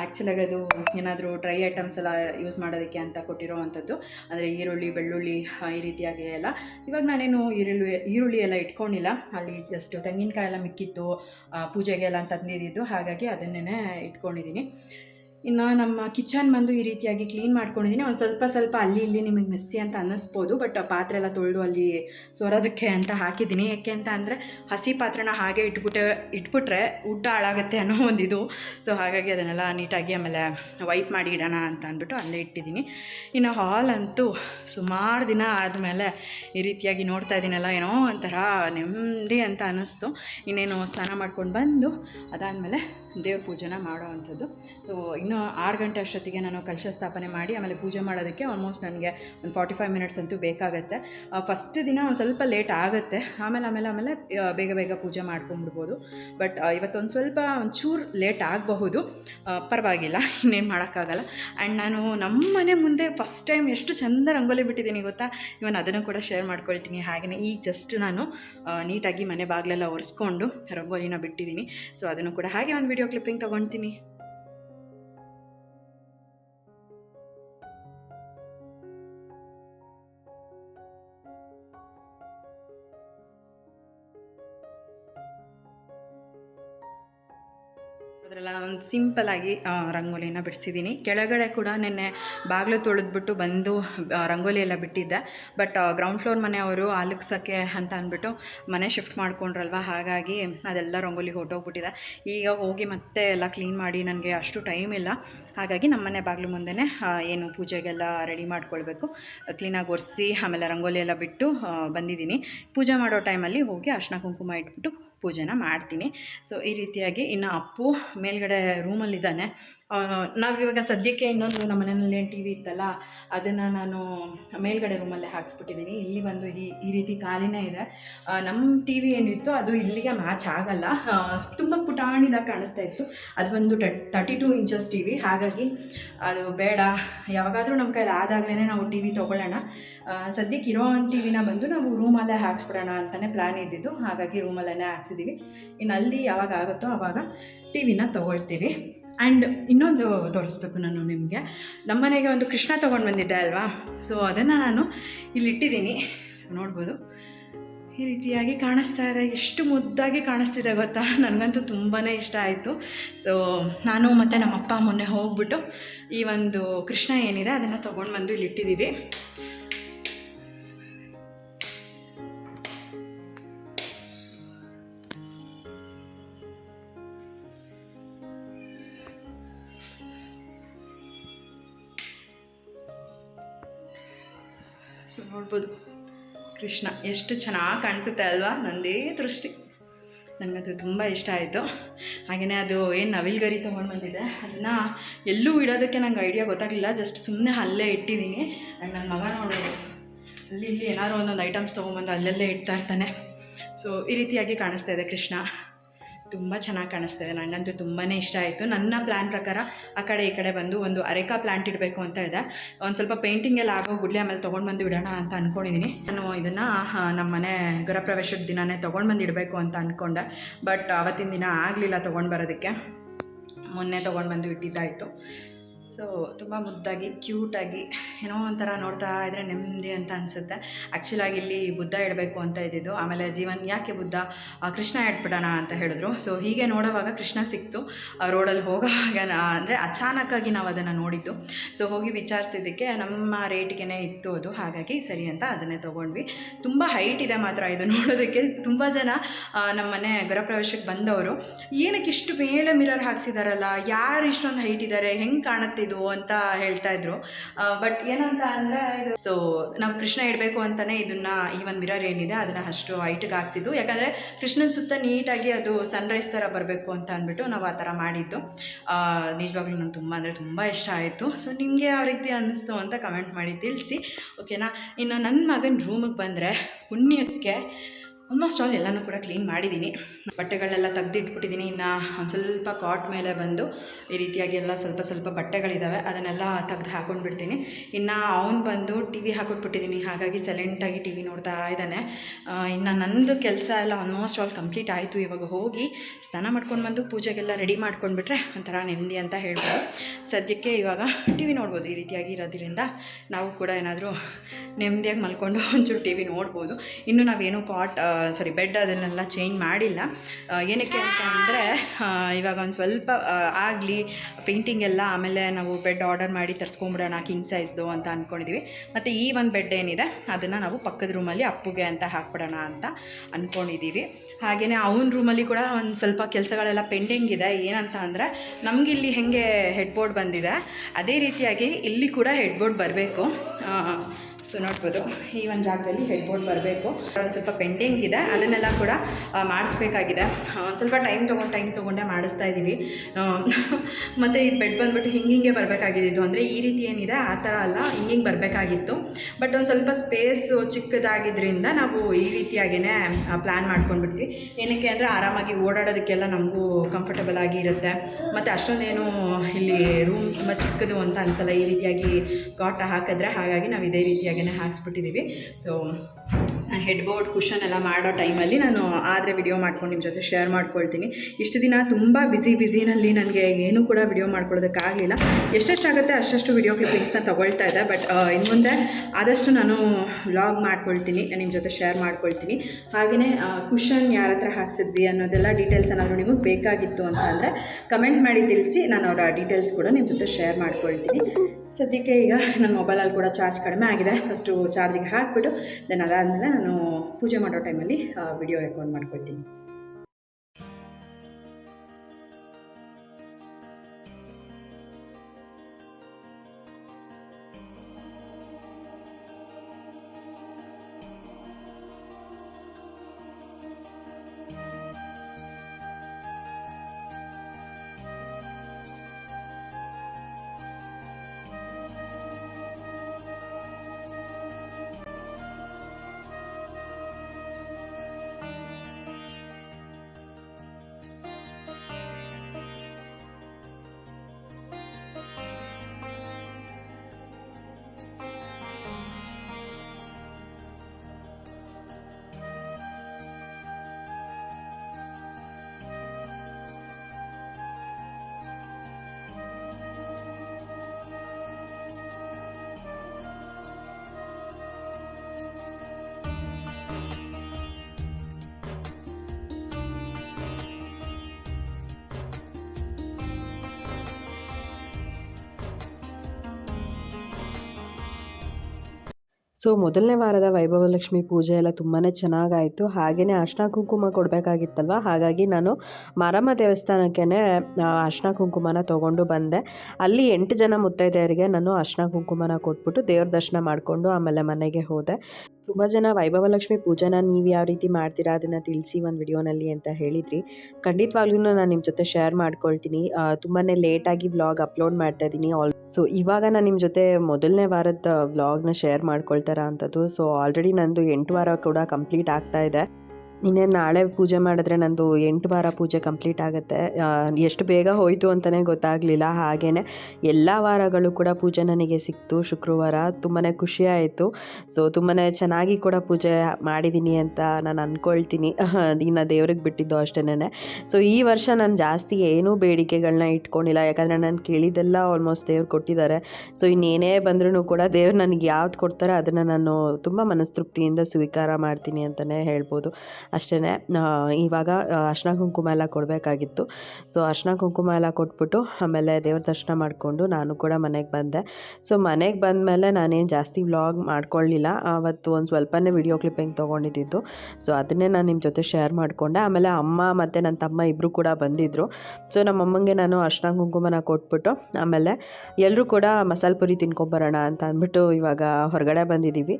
ಆ್ಯಕ್ಚುಲಾಗಿ ಅದು ಏನಾದರೂ ಡ್ರೈ ಐಟಮ್ಸ್ ಎಲ್ಲ ಯೂಸ್ ಮಾಡೋದಕ್ಕೆ ಅಂತ ಕೊಟ್ಟಿರೋ ಅಂಥದ್ದು. ಅಂದರೆ ಈರುಳ್ಳಿ, ಬೆಳ್ಳುಳ್ಳಿ ಈ ರೀತಿಯಾಗಿ ಎಲ್ಲ. ಇವಾಗ ನಾನೇನು ಈರುಳ್ಳಿ ಈರುಳ್ಳಿ ಎಲ್ಲ ಇಟ್ಕೊಂಡಿಲ್ಲ. ಅಲ್ಲಿ ಜಸ್ಟ್ ತೆಂಗಿನಕಾಯಿ ಎಲ್ಲ ಮಿಕ್ಕಿತ್ತು ಪೂಜೆಗೆ ಎಲ್ಲ ತಂದಿದ್ದು. ಹಾಗಾಗಿ ಅದನ್ನೇ ಇಟ್ಕೊಂಡಿದ್ದೀನಿ. ಇನ್ನು ನಮ್ಮ ಕಿಚನ್ ಬಂದು ಈ ರೀತಿಯಾಗಿ ಕ್ಲೀನ್ ಮಾಡ್ಕೊಂಡಿದ್ದೀನಿ ಒಂದು ಸ್ವಲ್ಪ ಸ್ವಲ್ಪ ಅಲ್ಲಿ ಇಲ್ಲಿ ನಿಮಗೆ ಮೆಸ್ಸಿ ಅಂತ ಅನ್ನಿಸ್ಬೋದು, ಬಟ್ ಪಾತ್ರೆ ಎಲ್ಲ ತೊಳೆದು ಅಲ್ಲಿ ಸೊರೋದಕ್ಕೆ ಅಂತ ಹಾಕಿದ್ದೀನಿ ಯಾಕೆ ಅಂತ ಅಂದರೆ ಹಸಿ ಪಾತ್ರೆನ ಹಾಗೆ ಇಟ್ಬಿಟ್ಟೆ, ಇಟ್ಬಿಟ್ರೆ ಊಟ ಹಾಳಾಗುತ್ತೆ ಅನ್ನೋ ಒಂದು ಇದು. ಸೊ ಹಾಗಾಗಿ ಅದನ್ನೆಲ್ಲ ನೀಟಾಗಿ ಆಮೇಲೆ ವೈಪ್ ಮಾಡಿ ಇಡೋಣ ಅಂತ ಅಂದ್ಬಿಟ್ಟು ಅಲ್ಲೇ ಇಟ್ಟಿದ್ದೀನಿ ಇನ್ನು ಹಾಲ್ ಅಂತೂ ಸುಮಾರು ದಿನ ಆದಮೇಲೆ ಈ ರೀತಿಯಾಗಿ ನೋಡ್ತಾ ಇದ್ದೀನಲ್ಲ ಏನೋ ಒಂಥರ ನೆಮ್ಮದಿ ಅಂತ ಅನ್ನಿಸ್ತು. ಇನ್ನೇನು ಸ್ನಾನ ಮಾಡ್ಕೊಂಡು ಬಂದು ಅದಾದಮೇಲೆ ದೇವ್ರ ಪೂಜೆನ ಮಾಡೋ ಅಂಥದ್ದು. ಸೊ ಇನ್ನೂ ಆರು ಗಂಟೆ ಅಷ್ಟೊತ್ತಿಗೆ ನಾನು ಕಲಶ ಸ್ಥಾಪನೆ ಮಾಡಿ ಆಮೇಲೆ ಪೂಜೆ ಮಾಡೋದಕ್ಕೆ ಆಲ್ಮೋಸ್ಟ್ ನನಗೆ ಒಂದು ಫಾರ್ಟಿ ಫೈವ್ ಮಿನಿಟ್ಸ್ ಅಂತೂ ಬೇಕಾಗುತ್ತೆ. ಫಸ್ಟ್ ದಿನ ಒಂದು ಸ್ವಲ್ಪ ಲೇಟ್ ಆಗುತ್ತೆ. ಆಮೇಲೆ ಆಮೇಲೆ ಆಮೇಲೆ ಬೇಗ ಬೇಗ ಪೂಜೆ ಮಾಡ್ಕೊಂಡ್ಬಿಡ್ಬೋದು. ಬಟ್ ಇವತ್ತೊಂದು ಸ್ವಲ್ಪ ಒಂಚೂರು ಲೇಟ್ ಆಗಬಹುದು. ಪರವಾಗಿಲ್ಲ, ಇನ್ನೇನು ಮಾಡೋಕ್ಕಾಗಲ್ಲ. ಆ್ಯಂಡ್ ನಾನು ನಮ್ಮ ಮನೆ ಮುಂದೆ ಫಸ್ಟ್ ಟೈಮ್ ಎಷ್ಟು ಚಂದ ರಂಗೋಲಿ ಬಿಟ್ಟಿದ್ದೀನಿ ಗೊತ್ತಾ? ಇವನ್ ಅದನ್ನು ಕೂಡ ಶೇರ್ ಮಾಡ್ಕೊಳ್ತೀನಿ ಹಾಗೆಯೇ ಈಗ ಜಸ್ಟ್ ನಾನು ನೀಟಾಗಿ ಮನೆ ಬಾಗಿಲೆಲ್ಲ ಒರೆಸ್ಕೊಂಡು ರಂಗೋಲಿನ ಬಿಟ್ಟಿದ್ದೀನಿ. ಸೊ ಅದನ್ನು ಕೂಡ ಹಾಗೆ ಒಂದು ವಿಡಿಯೋ ಕ್ಲಿಪ್ಪಿಂಗ್ ತೊಗೊಳ್ತೀನಿ ಅದರೆಲ್ಲ ಒಂದು ಸಿಂಪಲಾಗಿ ರಂಗೋಲಿನ ಬಿಡಿಸಿದ್ದೀನಿ ಕೆಳಗಡೆ ಕೂಡ ನಿನ್ನೆ ಬಾಗಿಲು ತೊಳೆದ್ಬಿಟ್ಟು ಬಂದು ರಂಗೋಲಿ ಎಲ್ಲ ಬಿಟ್ಟಿದ್ದೆ. ಬಟ್ ಗ್ರೌಂಡ್ ಫ್ಲೋರ್ ಮನೆಯವರು ಆಲಕ್ಸೋಕ್ಕೆ ಅಂತ ಅಂದ್ಬಿಟ್ಟು ಮನೆ ಶಿಫ್ಟ್ ಮಾಡ್ಕೊಂಡ್ರಲ್ವ? ಹಾಗಾಗಿ ಅದೆಲ್ಲ ರಂಗೋಲಿ ಹೊರಟೋಗ್ಬಿಟ್ಟಿದೆ. ಈಗ ಹೋಗಿ ಮತ್ತೆ ಎಲ್ಲ ಕ್ಲೀನ್ ಮಾಡಿ ನನಗೆ ಅಷ್ಟು ಟೈಮ್ ಇಲ್ಲ. ಹಾಗಾಗಿ ನಮ್ಮ ಮನೆ ಬಾಗಿಲು ಮುಂದೆನೇ ಏನು ಪೂಜೆಗೆಲ್ಲ ರೆಡಿ ಮಾಡ್ಕೊಳ್ಬೇಕು. ಕ್ಲೀನಾಗಿ ಒರೆಸಿ, ಆಮೇಲೆ ರಂಗೋಲಿ ಎಲ್ಲ ಬಿಟ್ಟು ಬಂದಿದ್ದೀನಿ ಪೂಜೆ ಮಾಡೋ ಟೈಮಲ್ಲಿ ಹೋಗಿ ಅರ್ಶಿನ ಕುಂಕುಮ ಇಟ್ಬಿಟ್ಟು ಪೂಜೆನ ಮಾಡ್ತೀನಿ. ಸೊ ಈ ರೀತಿಯಾಗಿ ಇನ್ನು ಅಪ್ಪು ಮೇಲ್ಗಡೆ ರೂಮಲ್ಲಿದ್ದಾನೆ. ನಾವಿವಾಗ ಸದ್ಯಕ್ಕೆ ಇನ್ನೊಂದು ನಮ್ಮ ಮನೆಯಲ್ಲಿ ಏನು ಟಿ ವಿ ಇತ್ತಲ್ಲ, ಅದನ್ನು ನಾನು ಮೇಲ್ಗಡೆ ರೂಮಲ್ಲೇ ಹಾಕ್ಸ್ಬಿಟ್ಟಿದ್ದೀನಿ ಇಲ್ಲಿ ಬಂದು ಈ ಈ ರೀತಿ ಖಾಲಿನೇ ಇದೆ. ನಮ್ಮ ಟಿ ವಿ ಏನಿತ್ತು ಅದು ಇಲ್ಲಿಗೆ ಮ್ಯಾಚ್ ಆಗಲ್ಲ. ತುಂಬ ಪುಟಾಣಿದಾಗ ಕಾಣಿಸ್ತಾ ಇತ್ತು. ಅದು ಒಂದು thirty two inches T V ಹಾಗಾಗಿ ಅದು ಬೇಡ. ಯಾವಾಗಾದರೂ ನಮ್ಮ ಕೈಲಿ ಆದಾಗಲೇ ನಾವು ಟಿ ವಿ ತೊಗೊಳ್ಳೋಣ ಸದ್ಯಕ್ಕೆ ಇರೋ ಒಂದು ಟಿ ವಿನ ಬಂದು ನಾವು ರೂಮಲ್ಲೇ ಹಾಕ್ಸ್ಬಿಡೋಣ ಅಂತಲೇ ಪ್ಲ್ಯಾನ್ ಇದ್ದಿದ್ದು. ಹಾಗಾಗಿ ರೂಮಲ್ಲೇ ಹಾಕ್ಸಿದ್ದೀವಿ ಇನ್ನು ಅಲ್ಲಿ ಯಾವಾಗ ಆಗುತ್ತೋ ಆವಾಗ ಟಿ ವಿನ ತೊಗೊಳ್ತೀವಿ. ಆ್ಯಂಡ್ ಇನ್ನೊಂದು ತೋರಿಸ್ಬೇಕು ನಾನು ನಿಮಗೆ. ನಮ್ಮನೆಗೆ ಒಂದು ಕೃಷ್ಣ ತೊಗೊಂಡು ಬಂದಿದ್ದೆ ಅಲ್ವಾ? ಸೊ ಅದನ್ನು ನಾನು ಇಲ್ಲಿ ಇಟ್ಟಿದ್ದೀನಿ. ನೋಡ್ಬೋದು. ಈ ರೀತಿಯಾಗಿ ಕಾಣಿಸ್ತಾ ಇದೆ. ಎಷ್ಟು ಮುದ್ದಾಗಿ ಕಾಣಿಸ್ತಿದೆ ಗೊತ್ತಾ? ನನಗಂತೂ ತುಂಬಾ ಇಷ್ಟ ಆಯಿತು. ಸೊ ನಾನು ಮತ್ತು ನಮ್ಮಪ್ಪ ಮೊನ್ನೆ ಹೋಗ್ಬಿಟ್ಟು ಈ ಒಂದು ಕೃಷ್ಣ ಏನಿದೆ ಅದನ್ನು ತೊಗೊಂಡು ಬಂದು ಇಲ್ಲಿ ಸೊ ನೋಡ್ಬೋದು. ಕೃಷ್ಣ ಎಷ್ಟು ಚೆನ್ನಾಗಿ ಕಾಣಿಸುತ್ತೆ ಅಲ್ವಾ? ನಂದೇ ದೃಷ್ಟಿ. ನನಗದು ತುಂಬ ಇಷ್ಟ ಆಯಿತು. ಹಾಗೆಯೇ ಅದು ಏನು ನವಿಲ್ಗರಿ ತೊಗೊಂಡು ಬಂದಿದ್ದೆ ಅದನ್ನು ಎಲ್ಲೂ ಇಡೋದಕ್ಕೆ ನಂಗೆ ಐಡಿಯಾ ಗೊತ್ತಾಗಲಿಲ್ಲ. ಜಸ್ಟ್ ಸುಮ್ಮನೆ ಅಲ್ಲೇ ಇಟ್ಟಿದ್ದೀನಿ. ಆ್ಯಂಡ್ ನನ್ನ ಮಗ ನೋಡೋದು ಅಲ್ಲಿ ಇಲ್ಲಿ ಏನಾದ್ರು ಒಂದೊಂದು ಐಟಮ್ಸ್ ತೊಗೊಂಬಂದು ಅಲ್ಲಲ್ಲೇ ಇಡ್ತಾ ಇರ್ತಾನೆ. ಸೊ ಈ ರೀತಿಯಾಗಿ ಕಾಣಿಸ್ತಾ ಇದೆ ಕೃಷ್ಣ. ತುಂಬ ಚೆನ್ನಾಗಿ ಕಾಣಿಸ್ತಾ ಇದೆ ನನಗಂತೂ ತುಂಬಾ ಇಷ್ಟ ಆಯಿತು. ನನ್ನ ಪ್ಲ್ಯಾನ್ ಪ್ರಕಾರ ಆ ಕಡೆ ಈ ಕಡೆ ಬಂದು ಒಂದು ಅರೆಕಾ ಪ್ಲ್ಯಾಂಟ್ ಇಡಬೇಕು ಅಂತ ಇದೆ. ಒಂದು ಸ್ವಲ್ಪ ಪೇಂಟಿಂಗ್ ಎಲ್ಲ ಆಗೋ ಗುಡ್ಲಿ ಆಮೇಲೆ ತೊಗೊಂಡು ಬಂದು ಇಡೋಣ ಅಂತ ಅಂದ್ಕೊಂಡಿದ್ದೀನಿ ನಾನು ಇದನ್ನು ನಮ್ಮ ಮನೆ ಗೃಹಪ್ರವೇಶದ ದಿನನೇ ತೊಗೊಂಡು ಬಂದು ಇಡಬೇಕು ಅಂತ ಅಂದ್ಕೊಂಡೆ ಬಟ್, ಅವತ್ತಿನ ದಿನ ಆಗಲಿಲ್ಲ ತೊಗೊಂಡು ಬರೋದಕ್ಕೆ. ಮೊನ್ನೆ ತೊಗೊಂಡು ಬಂದು ಇಟ್ಟಿದ್ದಾಯಿತು. ಸೊ ತುಂಬ ಮುದ್ದಾಗಿ ಕ್ಯೂಟಾಗಿ ಏನೋ ಒಂಥರ ನೋಡ್ತಾ ಇದ್ರೆ ನೆಮ್ಮದಿ ಅಂತ ಅನಿಸುತ್ತೆ. ಆ್ಯಕ್ಚುಲಾಗಿ ಇಲ್ಲಿ ಬುದ್ಧ ಇಡಬೇಕು ಅಂತ ಇದ್ದಿದ್ದು. ಆಮೇಲೆ ಜೀವನ್ ಯಾಕೆ ಬುದ್ಧ? ಕೃಷ್ಣ ಇಟ್ಬಿಡೋಣ ಅಂತ ಹೇಳಿದ್ರು. ಸೊ ಹೀಗೆ ನೋಡೋವಾಗ ಕೃಷ್ಣ ಸಿಕ್ತು. ರೋಡಲ್ಲಿ ಹೋಗೋವಾಗ ಅಂದರೆ ಅಚಾನಕ್ಕಾಗಿ ನಾವು ಅದನ್ನು ನೋಡಿದ್ದು. ಸೊ ಹೋಗಿ ವಿಚಾರಿಸಿದ್ದಕ್ಕೆ ನಮ್ಮ ರೇಟ್ಗೆ ಇತ್ತು ಅದು. ಹಾಗಾಗಿ ಸರಿ ಅಂತ ಅದನ್ನೇ ತೊಗೊಂಡ್ವಿ. ತುಂಬ ಹೈಟ್ ಇದೆ ಮಾತ್ರ ಇದು ನೋಡೋದಕ್ಕೆ. ತುಂಬ ಜನ ನಮ್ಮ ಮನೆ ಗೃಹಪ್ರವೇಶಕ್ಕೆ ಬಂದವರು. ಏನಕ್ಕೆ ಇಷ್ಟು ಮೇಲೆ ಮಿರರ್ ಹಾಕ್ಸಿದಾರಲ್ಲ? ಯಾರು ಇಷ್ಟೊಂದು ಹೈಟ್ ಇದ್ದಾರೆ ಹೆಂಗೆ ಕಾಣುತ್ತೆ ಇದು ಅಂತ ಹೇಳ್ತಾ ಇದ್ರು. ಬಟ್ ಏನಂತ ಅಂದರೆ ಇದು ಸೊ ನಾವು ಕೃಷ್ಣ ಇಡಬೇಕು ಅಂತಲೇ ಇದನ್ನ ಈ ಒಂದು ಮಿರರ್ ಏನಿದೆ ಅದನ್ನು ಅಷ್ಟು ಹೈಟಿಗೆ ಹಾಕ್ಸಿದ್ದು. ಯಾಕಂದರೆ ಕೃಷ್ಣನ ಸುತ್ತ ನೀಟಾಗಿ ಅದು ಸನ್ರೈಸ್ ಥರ ಬರಬೇಕು ಅಂತ ಅಂದ್ಬಿಟ್ಟು ನಾವು ಆ ಥರ ಮಾಡಿದ್ದು. ನಿಜವಾಗ್ಲೂ ನಂಗೆ ತುಂಬ ಅಂದರೆ ತುಂಬ ಇಷ್ಟ ಆಯಿತು. ಸೊ ನಿಮಗೆ ಯಾವ ರೀತಿ ಅನಿಸ್ತು ಅಂತ ಕಮೆಂಟ್ ಮಾಡಿ ತಿಳಿಸಿ ಓಕೆನಾ ಇನ್ನು ನನ್ನ ಮಗನ ರೂಮಿಗೆ ಬಂದರೆ ಪುಣ್ಯಕ್ಕೆ ಆಲ್ಮೋಸ್ಟ್ ಆಲ್ ಎಲ್ಲನೂ ಕೂಡ ಕ್ಲೀನ್ ಮಾಡಿದ್ದೀನಿ. ಬಟ್ಟೆಗಳನ್ನೆಲ್ಲ ತೆಗ್ದಿಟ್ಬಿಟ್ಟಿದ್ದೀನಿ. ಇನ್ನು ಒಂದು ಸ್ವಲ್ಪ ಕಾಟ್ ಮೇಲೆ ಬಂದು ಈ ರೀತಿಯಾಗಿ ಎಲ್ಲ ಸ್ವಲ್ಪ ಸ್ವಲ್ಪ ಬಟ್ಟೆಗಳಿದ್ದಾವೆ ಅದನ್ನೆಲ್ಲ ತೆಗ್ದು ಹಾಕೊಂಡ್ಬಿಡ್ತೀನಿ. ಇನ್ನು ಅವನು ಬಂದು ಟಿ ವಿ ಹಾಕೊಟ್ಬಿಟ್ಟಿದ್ದೀನಿ ಹಾಗಾಗಿ ಸೈಲೆಂಟಾಗಿ ಟಿ ವಿ ನೋಡ್ತಾ ಇದ್ದಾನೆ. ಇನ್ನು ನಂದು ಕೆಲಸ ಎಲ್ಲ ಆಲ್ಮೋಸ್ಟ್ ಆಲ್ ಕಂಪ್ಲೀಟ್ ಆಯಿತು. ಇವಾಗ ಹೋಗಿ ಸ್ನಾನ ಮಾಡ್ಕೊಂಡು ಬಂದು ಪೂಜೆಗೆಲ್ಲ ರೆಡಿ ಮಾಡ್ಕೊಂಡ್ಬಿಟ್ರೆ ಒಂಥರ ನೆಮ್ಮದಿ ಅಂತ ಹೇಳ್ಬೋದು. ಸದ್ಯಕ್ಕೆ ಇವಾಗ ಟಿ ವಿ ನೋಡ್ಬೋದು. ಈ ರೀತಿಯಾಗಿ ಇರೋದ್ರಿಂದ ನಾವು ಕೂಡ ಏನಾದರೂ ನೆಮ್ಮದಿಯಾಗಿ ಮಲ್ಕೊಂಡು ಒಂಚೂರು ಟಿ ವಿ ನೋಡ್ಬೋದು. ಇನ್ನು ನಾವೇನು ಕಾಟ್ ಸಾರಿ ಬೆಡ್ ಅದನ್ನೆಲ್ಲ ಚೇಂಜ್ ಮಾಡಿಲ್ಲ. ಏನಕ್ಕೆ ಅಂತ ಅಂದರೆ ಇವಾಗ ಒಂದು ಸ್ವಲ್ಪ ಆಗಲಿ ಪೇಂಟಿಂಗ್ ಎಲ್ಲ ಆಮೇಲೆ ನಾವು ಬೆಡ್ ಆರ್ಡರ್ ಮಾಡಿ ತರಿಸ್ಕೊಂಬಿಡೋಣ ಕಿಂಗ್ ಸೈಜ್ದು ಅಂತ ಅಂದ್ಕೊಂಡಿದ್ದೀವಿ ಮತ್ತು ಈ ಒಂದು ಬೆಡ್ ಏನಿದೆ, ಅದನ್ನು ನಾವು ಪಕ್ಕದ ರೂಮಲ್ಲಿ ಅಪ್ಪುಗೆ ಅಂತ ಹಾಕ್ಬಿಡೋಣ ಅಂತ ಅಂದ್ಕೊಂಡಿದ್ದೀವಿ ಹಾಗೆಯೇ ಅವನ ರೂಮಲ್ಲಿ ಕೂಡ ಒಂದು ಸ್ವಲ್ಪ ಕೆಲಸಗಳೆಲ್ಲ ಪೆಂಡಿಂಗ್ ಇದೆ. ಏನಂತ ಅಂದರೆ ನಮಗಿಲ್ಲಿ ಹೆಂಗೆ ಹೆಡ್ಬೋರ್ಡ್ ಬಂದಿದೆ, ಅದೇ ರೀತಿಯಾಗಿ ಇಲ್ಲಿ ಕೂಡ ಹೆಡ್ಬೋರ್ಡ್ ಬರಬೇಕು. ಸೊ ನೋಡ್ಬೋದು. ಈ ಒಂದು ಜಾಗದಲ್ಲಿ ಹೆಡ್ಬೋರ್ಡ್ ಬರಬೇಕು. ಒಂದು ಸ್ವಲ್ಪ ಪೆಂಡಿಂಗ್ ಇದೆ. ಅದನ್ನೆಲ್ಲ ಕೂಡ ಮಾಡಿಸ್ಬೇಕಾಗಿದೆ. ಒಂದು ಸ್ವಲ್ಪ ಟೈಮ್ ತೊಗೊಂಡು ಟೈಮ್ ತೊಗೊಂಡೇ ಮಾಡಿಸ್ತಾ ಇದ್ದೀವಿ ಮತ್ತು ಇದು ಬೆಡ್ ಬಂದ್ಬಿಟ್ಟು ಹಿಂಗೆ ಹಿಂಗೆ ಬರಬೇಕಾಗಿದ್ದು ಅಂದರೆ ಈ ರೀತಿ ಏನಿದೆ, ಆ ಥರ ಅಲ್ಲ ಹಿಂಗೆ ಹಿಂಗೆ ಬರಬೇಕಾಗಿತ್ತು. ಬಟ್ ಒಂದು ಸ್ವಲ್ಪ ಸ್ಪೇಸು ಚಿಕ್ಕದಾಗಿದ್ದರಿಂದ ನಾವು ಈ ರೀತಿಯಾಗಿಯೇ ಪ್ಲ್ಯಾನ್ ಮಾಡ್ಕೊಂಡ್ಬಿಟ್ವಿ. ಏನಕ್ಕೆ ಅಂದರೆ ಆರಾಮಾಗಿ ಓಡಾಡೋದಕ್ಕೆಲ್ಲ ನಮಗೂ ಕಂಫರ್ಟಬಲ್ ಆಗಿ ಇರುತ್ತೆ. ಮತ್ತು ಅಷ್ಟೊಂದೇನು ಇಲ್ಲಿ ರೂಮ್ ತುಂಬ ಚಿಕ್ಕದು ಅಂತ ಅನ್ಸಲ್ಲ. ಈ ರೀತಿಯಾಗಿ ಕಾಟ ಹಾಕಿದ್ರೆ ಹಾಗಾಗಿ ನಾವು ಇದೇ ರೀತಿಯಾಗಿಯೇ ಹಾಕ್ಸ್ಬಿಟ್ಟಿದ್ದೀವಿ ಸೊ ಹೆಡ್ಬೋರ್ಡ್ ಕುಷನ್ ಎಲ್ಲ ಮಾಡೋ ಟೈಮಲ್ಲಿ ನಾನು ಆದರೆ ವಿಡಿಯೋ ಮಾಡ್ಕೊಂಡು ನಿಮ್ಮ ಜೊತೆ ಶೇರ್ ಮಾಡ್ಕೊಳ್ತೀನಿ. ಇಷ್ಟು ದಿನ ತುಂಬ ಬ್ಯುಸಿ ಬಿಸಿನಲ್ಲಿ ನನಗೆ ಏನೂ ಕೂಡ ವಿಡಿಯೋ ಮಾಡ್ಕೊಳ್ಳೋದಕ್ಕಾಗಲಿಲ್ಲ ಎಷ್ಟೆಷ್ಟಾಗುತ್ತೆ ಅಷ್ಟಷ್ಟು ವಿಡಿಯೋ ಕ್ಲಿಪ್ಪಿಂಗ್ಸ್ನ ತೊಗೊಳ್ತಾ ಇದ್ದೆ. ಬಟ್ ಇನ್ನು ಮುಂದೆ ಆದಷ್ಟು ನಾನು ವ್ಲಾಗ್ ಮಾಡ್ಕೊಳ್ತೀನಿ ನಿಮ್ಮ ಜೊತೆ ಶೇರ್ ಮಾಡ್ಕೊಳ್ತೀನಿ. ಹಾಗೆಯೇ ಕುಷನ್ ಯಾರ ಹತ್ರ ಹಾಕ್ಸಿದ್ವಿ ಅನ್ನೋದೆಲ್ಲ ಡೀಟೇಲ್ಸ್ ಏನಾದರೂ ನಿಮಗೆ ಬೇಕಾಗಿತ್ತು ಅಂತ ಕಮೆಂಟ್ ಮಾಡಿ ತಿಳಿಸಿ ನಾನು ಅವರ ಡೀಟೇಲ್ಸ್ ಕೂಡ ನಿಮ್ಮ ಜೊತೆ ಶೇರ್ ಮಾಡ್ಕೊಳ್ತೀನಿ. ಸದ್ಯಕ್ಕೆ ಈಗ ನನ್ನ ಮೊಬೈಲಲ್ಲಿ ಕೂಡ ಚಾರ್ಜ್ ಕಡಿಮೆ ಆಗಿದೆ. ಫಸ್ಟು ಚಾರ್ಜಿಗೆ ಹಾಕ್ಬಿಟ್ಟು ದೆನ್ ಅದಾದಮೇಲೆ ನಾನು ಪೂಜೆ ಮಾಡೋ ಟೈಮಲ್ಲಿ ವಿಡಿಯೋ ರೆಕಾರ್ಡ್ ಮಾಡ್ಕೊಳ್ತೀನಿ. ಸೊ ಮೊದಲನೇ ವಾರದ ವೈಭವಲಕ್ಷ್ಮಿ ಪೂಜೆ ಎಲ್ಲ ತುಂಬಾ ಚೆನ್ನಾಗಾಯಿತು. ಹಾಗೆಯೇ ಅರ್ಶನ ಕುಂಕುಮ ಕೊಡಬೇಕಾಗಿತ್ತಲ್ವ? ಹಾಗಾಗಿ ನಾನು ಮಾರಮ್ಮ ದೇವಸ್ಥಾನಕ್ಕೆ ಅರ್ಶನ ಕುಂಕುಮನ ತೊಗೊಂಡು ಬಂದೆ. ಅಲ್ಲಿ ಎಂಟು ಜನ ಮುತ್ತೈದೆಯರಿಗೆ ನಾನು ಅರ್ಶನ ಕುಂಕುಮನ ಕೊಟ್ಬಿಟ್ಟು ದೇವ್ರ ದರ್ಶನ ಮಾಡಿಕೊಂಡು ಆಮೇಲೆ ಮನೆಗೆ ಹೋದೆ. ತುಂಬ ಜನ ವೈಭವಲಕ್ಷ್ಮಿ ಪೂಜಾನ ನೀವು ಯಾವ ರೀತಿ ಮಾಡ್ತೀರಾ? ಅದನ್ನು ತಿಳಿಸಿ ಒಂದು ವಿಡಿಯೋನಲ್ಲಿ ಅಂತ ಹೇಳಿದ್ರಿ. ಖಂಡಿತವಾಗ್ಲೂ ನಾನು ನಿಮ್ಮ ಜೊತೆ ಶೇರ್ ಮಾಡ್ಕೊಳ್ತೀನಿ. ತುಂಬಾ ಲೇಟಾಗಿ ವ್ಲಾಗ್ ಅಪ್ಲೋಡ್ ಮಾಡ್ತಾ ಇದ್ದೀನಿ ಆಲ್ ಸೊ ಇವಾಗ ನಾನು ನಿಮ್ಮ ಜೊತೆ ಮೊದಲನೇ ವಾರದ ವ್ಲಾಗ್ನ ಶೇರ್ ಮಾಡ್ಕೊಳ್ತಾರ ಅಂಥದ್ದು ಸೊ ಆಲ್ರೆಡಿ ನಂದು ಎಂಟು ವಾರ ಕೂಡ ಕಂಪ್ಲೀಟ್ ಆಗ್ತಾ ಇದೆ. ಇನ್ನೇನು ನಾಳೆ ಪೂಜೆ ಮಾಡಿದ್ರೆ ನಂದು ಎಂಟು ವಾರ ಪೂಜೆ ಕಂಪ್ಲೀಟ್ ಆಗುತ್ತೆ. ಎಷ್ಟು ಬೇಗ ಹೋಯಿತು ಅಂತಲೇ ಗೊತ್ತಾಗಲಿಲ್ಲ ಹಾಗೆಯೇ ಎಲ್ಲ ವಾರಗಳು ಕೂಡ ಪೂಜೆ ನನಗೆ ಸಿಕ್ತು, ಶುಕ್ರವಾರ ತುಂಬಾ ಖುಷಿ ಆಯಿತು. ಸೊ ತುಂಬಾ ಚೆನ್ನಾಗಿ ಕೂಡ ಪೂಜೆ ಮಾಡಿದ್ದೀನಿ ಅಂತ ನಾನು ಅಂದ್ಕೊಳ್ತೀನಿ ಇನ್ನು ದೇವ್ರಿಗೆ ಬಿಟ್ಟಿದ್ದು ಅಷ್ಟೇನೆ ಸೊ ಈ ವರ್ಷ ನಾನು ಜಾಸ್ತಿ ಏನೂ ಬೇಡಿಕೆಗಳನ್ನ ಇಟ್ಕೊಂಡಿಲ್ಲ, ಯಾಕಂದರೆ ನಾನು ಕೇಳಿದ್ದೆಲ್ಲ ಆಲ್ಮೋಸ್ಟ್ ದೇವ್ರು ಕೊಟ್ಟಿದ್ದಾರೆ. ಸೊ ಇನ್ನೇನೇ ಬಂದ್ರೂ ಕೂಡ ದೇವ್ರು ನನಗೆ ಯಾವ್ದು ಕೊಡ್ತಾರೆ ಅದನ್ನು ನಾನು ತುಂಬ ಮನಸ್ತೃಪ್ತಿಯಿಂದ ಸ್ವೀಕಾರ ಮಾಡ್ತೀನಿ ಅಂತಲೇ ಹೇಳ್ಬೋದು. ಅಷ್ಟೇ ಇವಾಗ ಅರ್ಶಿನ ಕುಂಕುಮ ಎಲ್ಲ ಕೊಡಬೇಕಾಗಿತ್ತು. ಸೊ ಅರ್ಶಿನ ಕುಂಕುಮ ಎಲ್ಲ ಕೊಟ್ಬಿಟ್ಟು, ಆಮೇಲೆ ದೇವ್ರ ದರ್ಶನ ಮಾಡಿಕೊಂಡು ನಾನು ಕೂಡ ಮನೆಗೆ ಬಂದೆ. ಸೊ ಮನೆಗೆ ಬಂದಮೇಲೆ ನಾನೇನು ಜಾಸ್ತಿ ವ್ಲಾಗ್ ಮಾಡ್ಕೊಳ್ಳಿಲ್ಲ ಅವತ್ತು ಒಂದು ಸ್ವಲ್ಪನೇ ವಿಡಿಯೋ ಕ್ಲಿಪ್ಪಿಂಗ್ ತೊಗೊಂಡಿದ್ದು ಸೊ ಅದನ್ನೇ ನಾನು ನಿಮ್ಮ ಜೊತೆ ಶೇರ್ ಮಾಡಿಕೊಂಡೆ. ಆಮೇಲೆ ಅಮ್ಮ ಮತ್ತು ನನ್ನ ತಮ್ಮ ಇಬ್ಬರು ಕೂಡ ಬಂದಿದ್ದರು ಸೊ ನಮ್ಮ ಅಮ್ಮಂಗೆ ನಾನು ಅರ್ಶಿನ ಕುಂಕುಮನ ಕೊಟ್ಬಿಟ್ಟು, ಆಮೇಲೆ ಎಲ್ಲರೂ ಕೂಡ ಮಸಾಲೆ ಪುರಿ ತಿನ್ಕೊಂಬರೋಣ ಅಂತ ಅಂದ್ಬಿಟ್ಟು ಇವಾಗ ಹೊರಗಡೆ ಬಂದಿದ್ದೀವಿ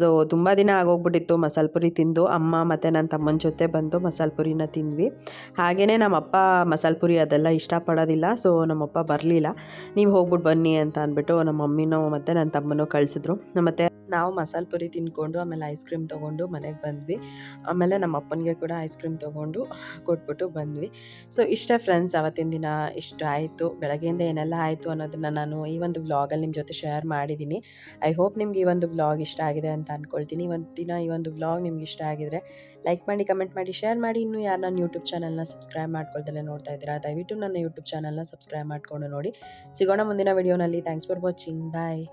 ಸೊ ತುಂಬ ದಿನ ಆಗೋಗ್ಬಿಟ್ಟಿತ್ತು ಮಸಾಲೆ ಪುರಿ ತಿಂದು. ಅಮ್ಮ ಮತ್ತು ನನ್ನ ತಮ್ಮನ ಜೊತೆ ಬಂದು ಮಸಾಲೆ ಪುರಿನ ತಿಂದ್ವಿ. ಹಾಗೆಯೇ ನಮ್ಮಪ್ಪ ಮಸಾಲೆ ಪುರಿ ಅದೆಲ್ಲ ಇಷ್ಟಪಡೋದಿಲ್ಲ, ಸೊ ನಮ್ಮಪ್ಪ ಬರಲಿಲ್ಲ. ನೀವು ಹೋಗ್ಬಿಟ್ಟು ಬನ್ನಿ ಅಂತ ಅಂದ್ಬಿಟ್ಟು ನಮ್ಮ ಮಮ್ಮಿನೂ ಮತ್ತು ನನ್ನ ತಮ್ಮನೂ ಕಳಿಸಿದ್ರು. ಮತ್ತು ನಾವು ಮಸಾಲೆ ಪುರಿ ತಿಂದ್ಕೊಂಡು ಆಮೇಲೆ ಐಸ್ ಕ್ರೀಮ್ ತೊಗೊಂಡು ಮನೆಗೆ ಬಂದ್ವಿ. ಆಮೇಲೆ ನಮ್ಮ ಅಪ್ಪನಿಗೆ ಕೂಡ ಐಸ್ ಕ್ರೀಮ್ ತೊಗೊಂಡು ಕೊಟ್ಬಿಟ್ಟು ಬಂದ್ವಿ. ಸೊ ಇಷ್ಟೇ ಫ್ರೆಂಡ್ಸ್ ಅವತ್ತಿನ ದಿನ ಇಷ್ಟ ಆಯಿತು. ಬೆಳಗ್ಗೆಯಿಂದ ಏನೆಲ್ಲ ಆಯಿತು ಅನ್ನೋದನ್ನು ನಾನು ಈ ಒಂದು ವ್ಲಾಗಲ್ಲಿ ನಿಮ್ಮ ಜೊತೆ ಶೇರ್ ಮಾಡಿದ್ದೀನಿ ಐ ಹೋಪ್ ನಿಮ್ಗೆ ಈ ಒಂದು ವ್ಲಾಗ್ ಇಷ್ಟ ಆಗಿದೆ ಅಂತ ಅಂದ್ಕೊಳ್ತೀನಿ ದಿನ ಈ ಒಂದು ವ್ಲಾಗ್ ನಿಮ್ಗೆ ಇಷ್ಟ ಆಗಿದ್ರೆ ಲೈಕ್ ಮಾಡಿ ಕಮೆಂಟ್ ಮಾಡಿ ಶೇರ್ ಮಾಡಿ. ಇನ್ನೂ ಯಾರು ನನ್ನ ಯೂಟ್ಯೂಬ್ ಚಾನಲ್ನ ಸಬ್ಸ್ಕ್ರೈಬ್ ಮಾಡ್ಕೊಳ್ದಲ್ಲೇ ನೋಡ್ತಾ ಇದ್ದೀರಾ, ದಯವಿಟ್ಟು ನನ್ನ ಯೂಟ್ಯೂಬ್ ಚಾನಲ್ನ ಸಬ್ಸ್ಕ್ರೈಬ್ ಮಾಡಿಕೊಂಡು ನೋಡಿ. ಸಿಗೋಣ ಮುಂದಿನ ವೀಡಿಯೋನಲ್ಲಿ ಥ್ಯಾಂಕ್ಸ್ ಫಾರ್ ವಾಚಿಂಗ್ ಬಾಯ್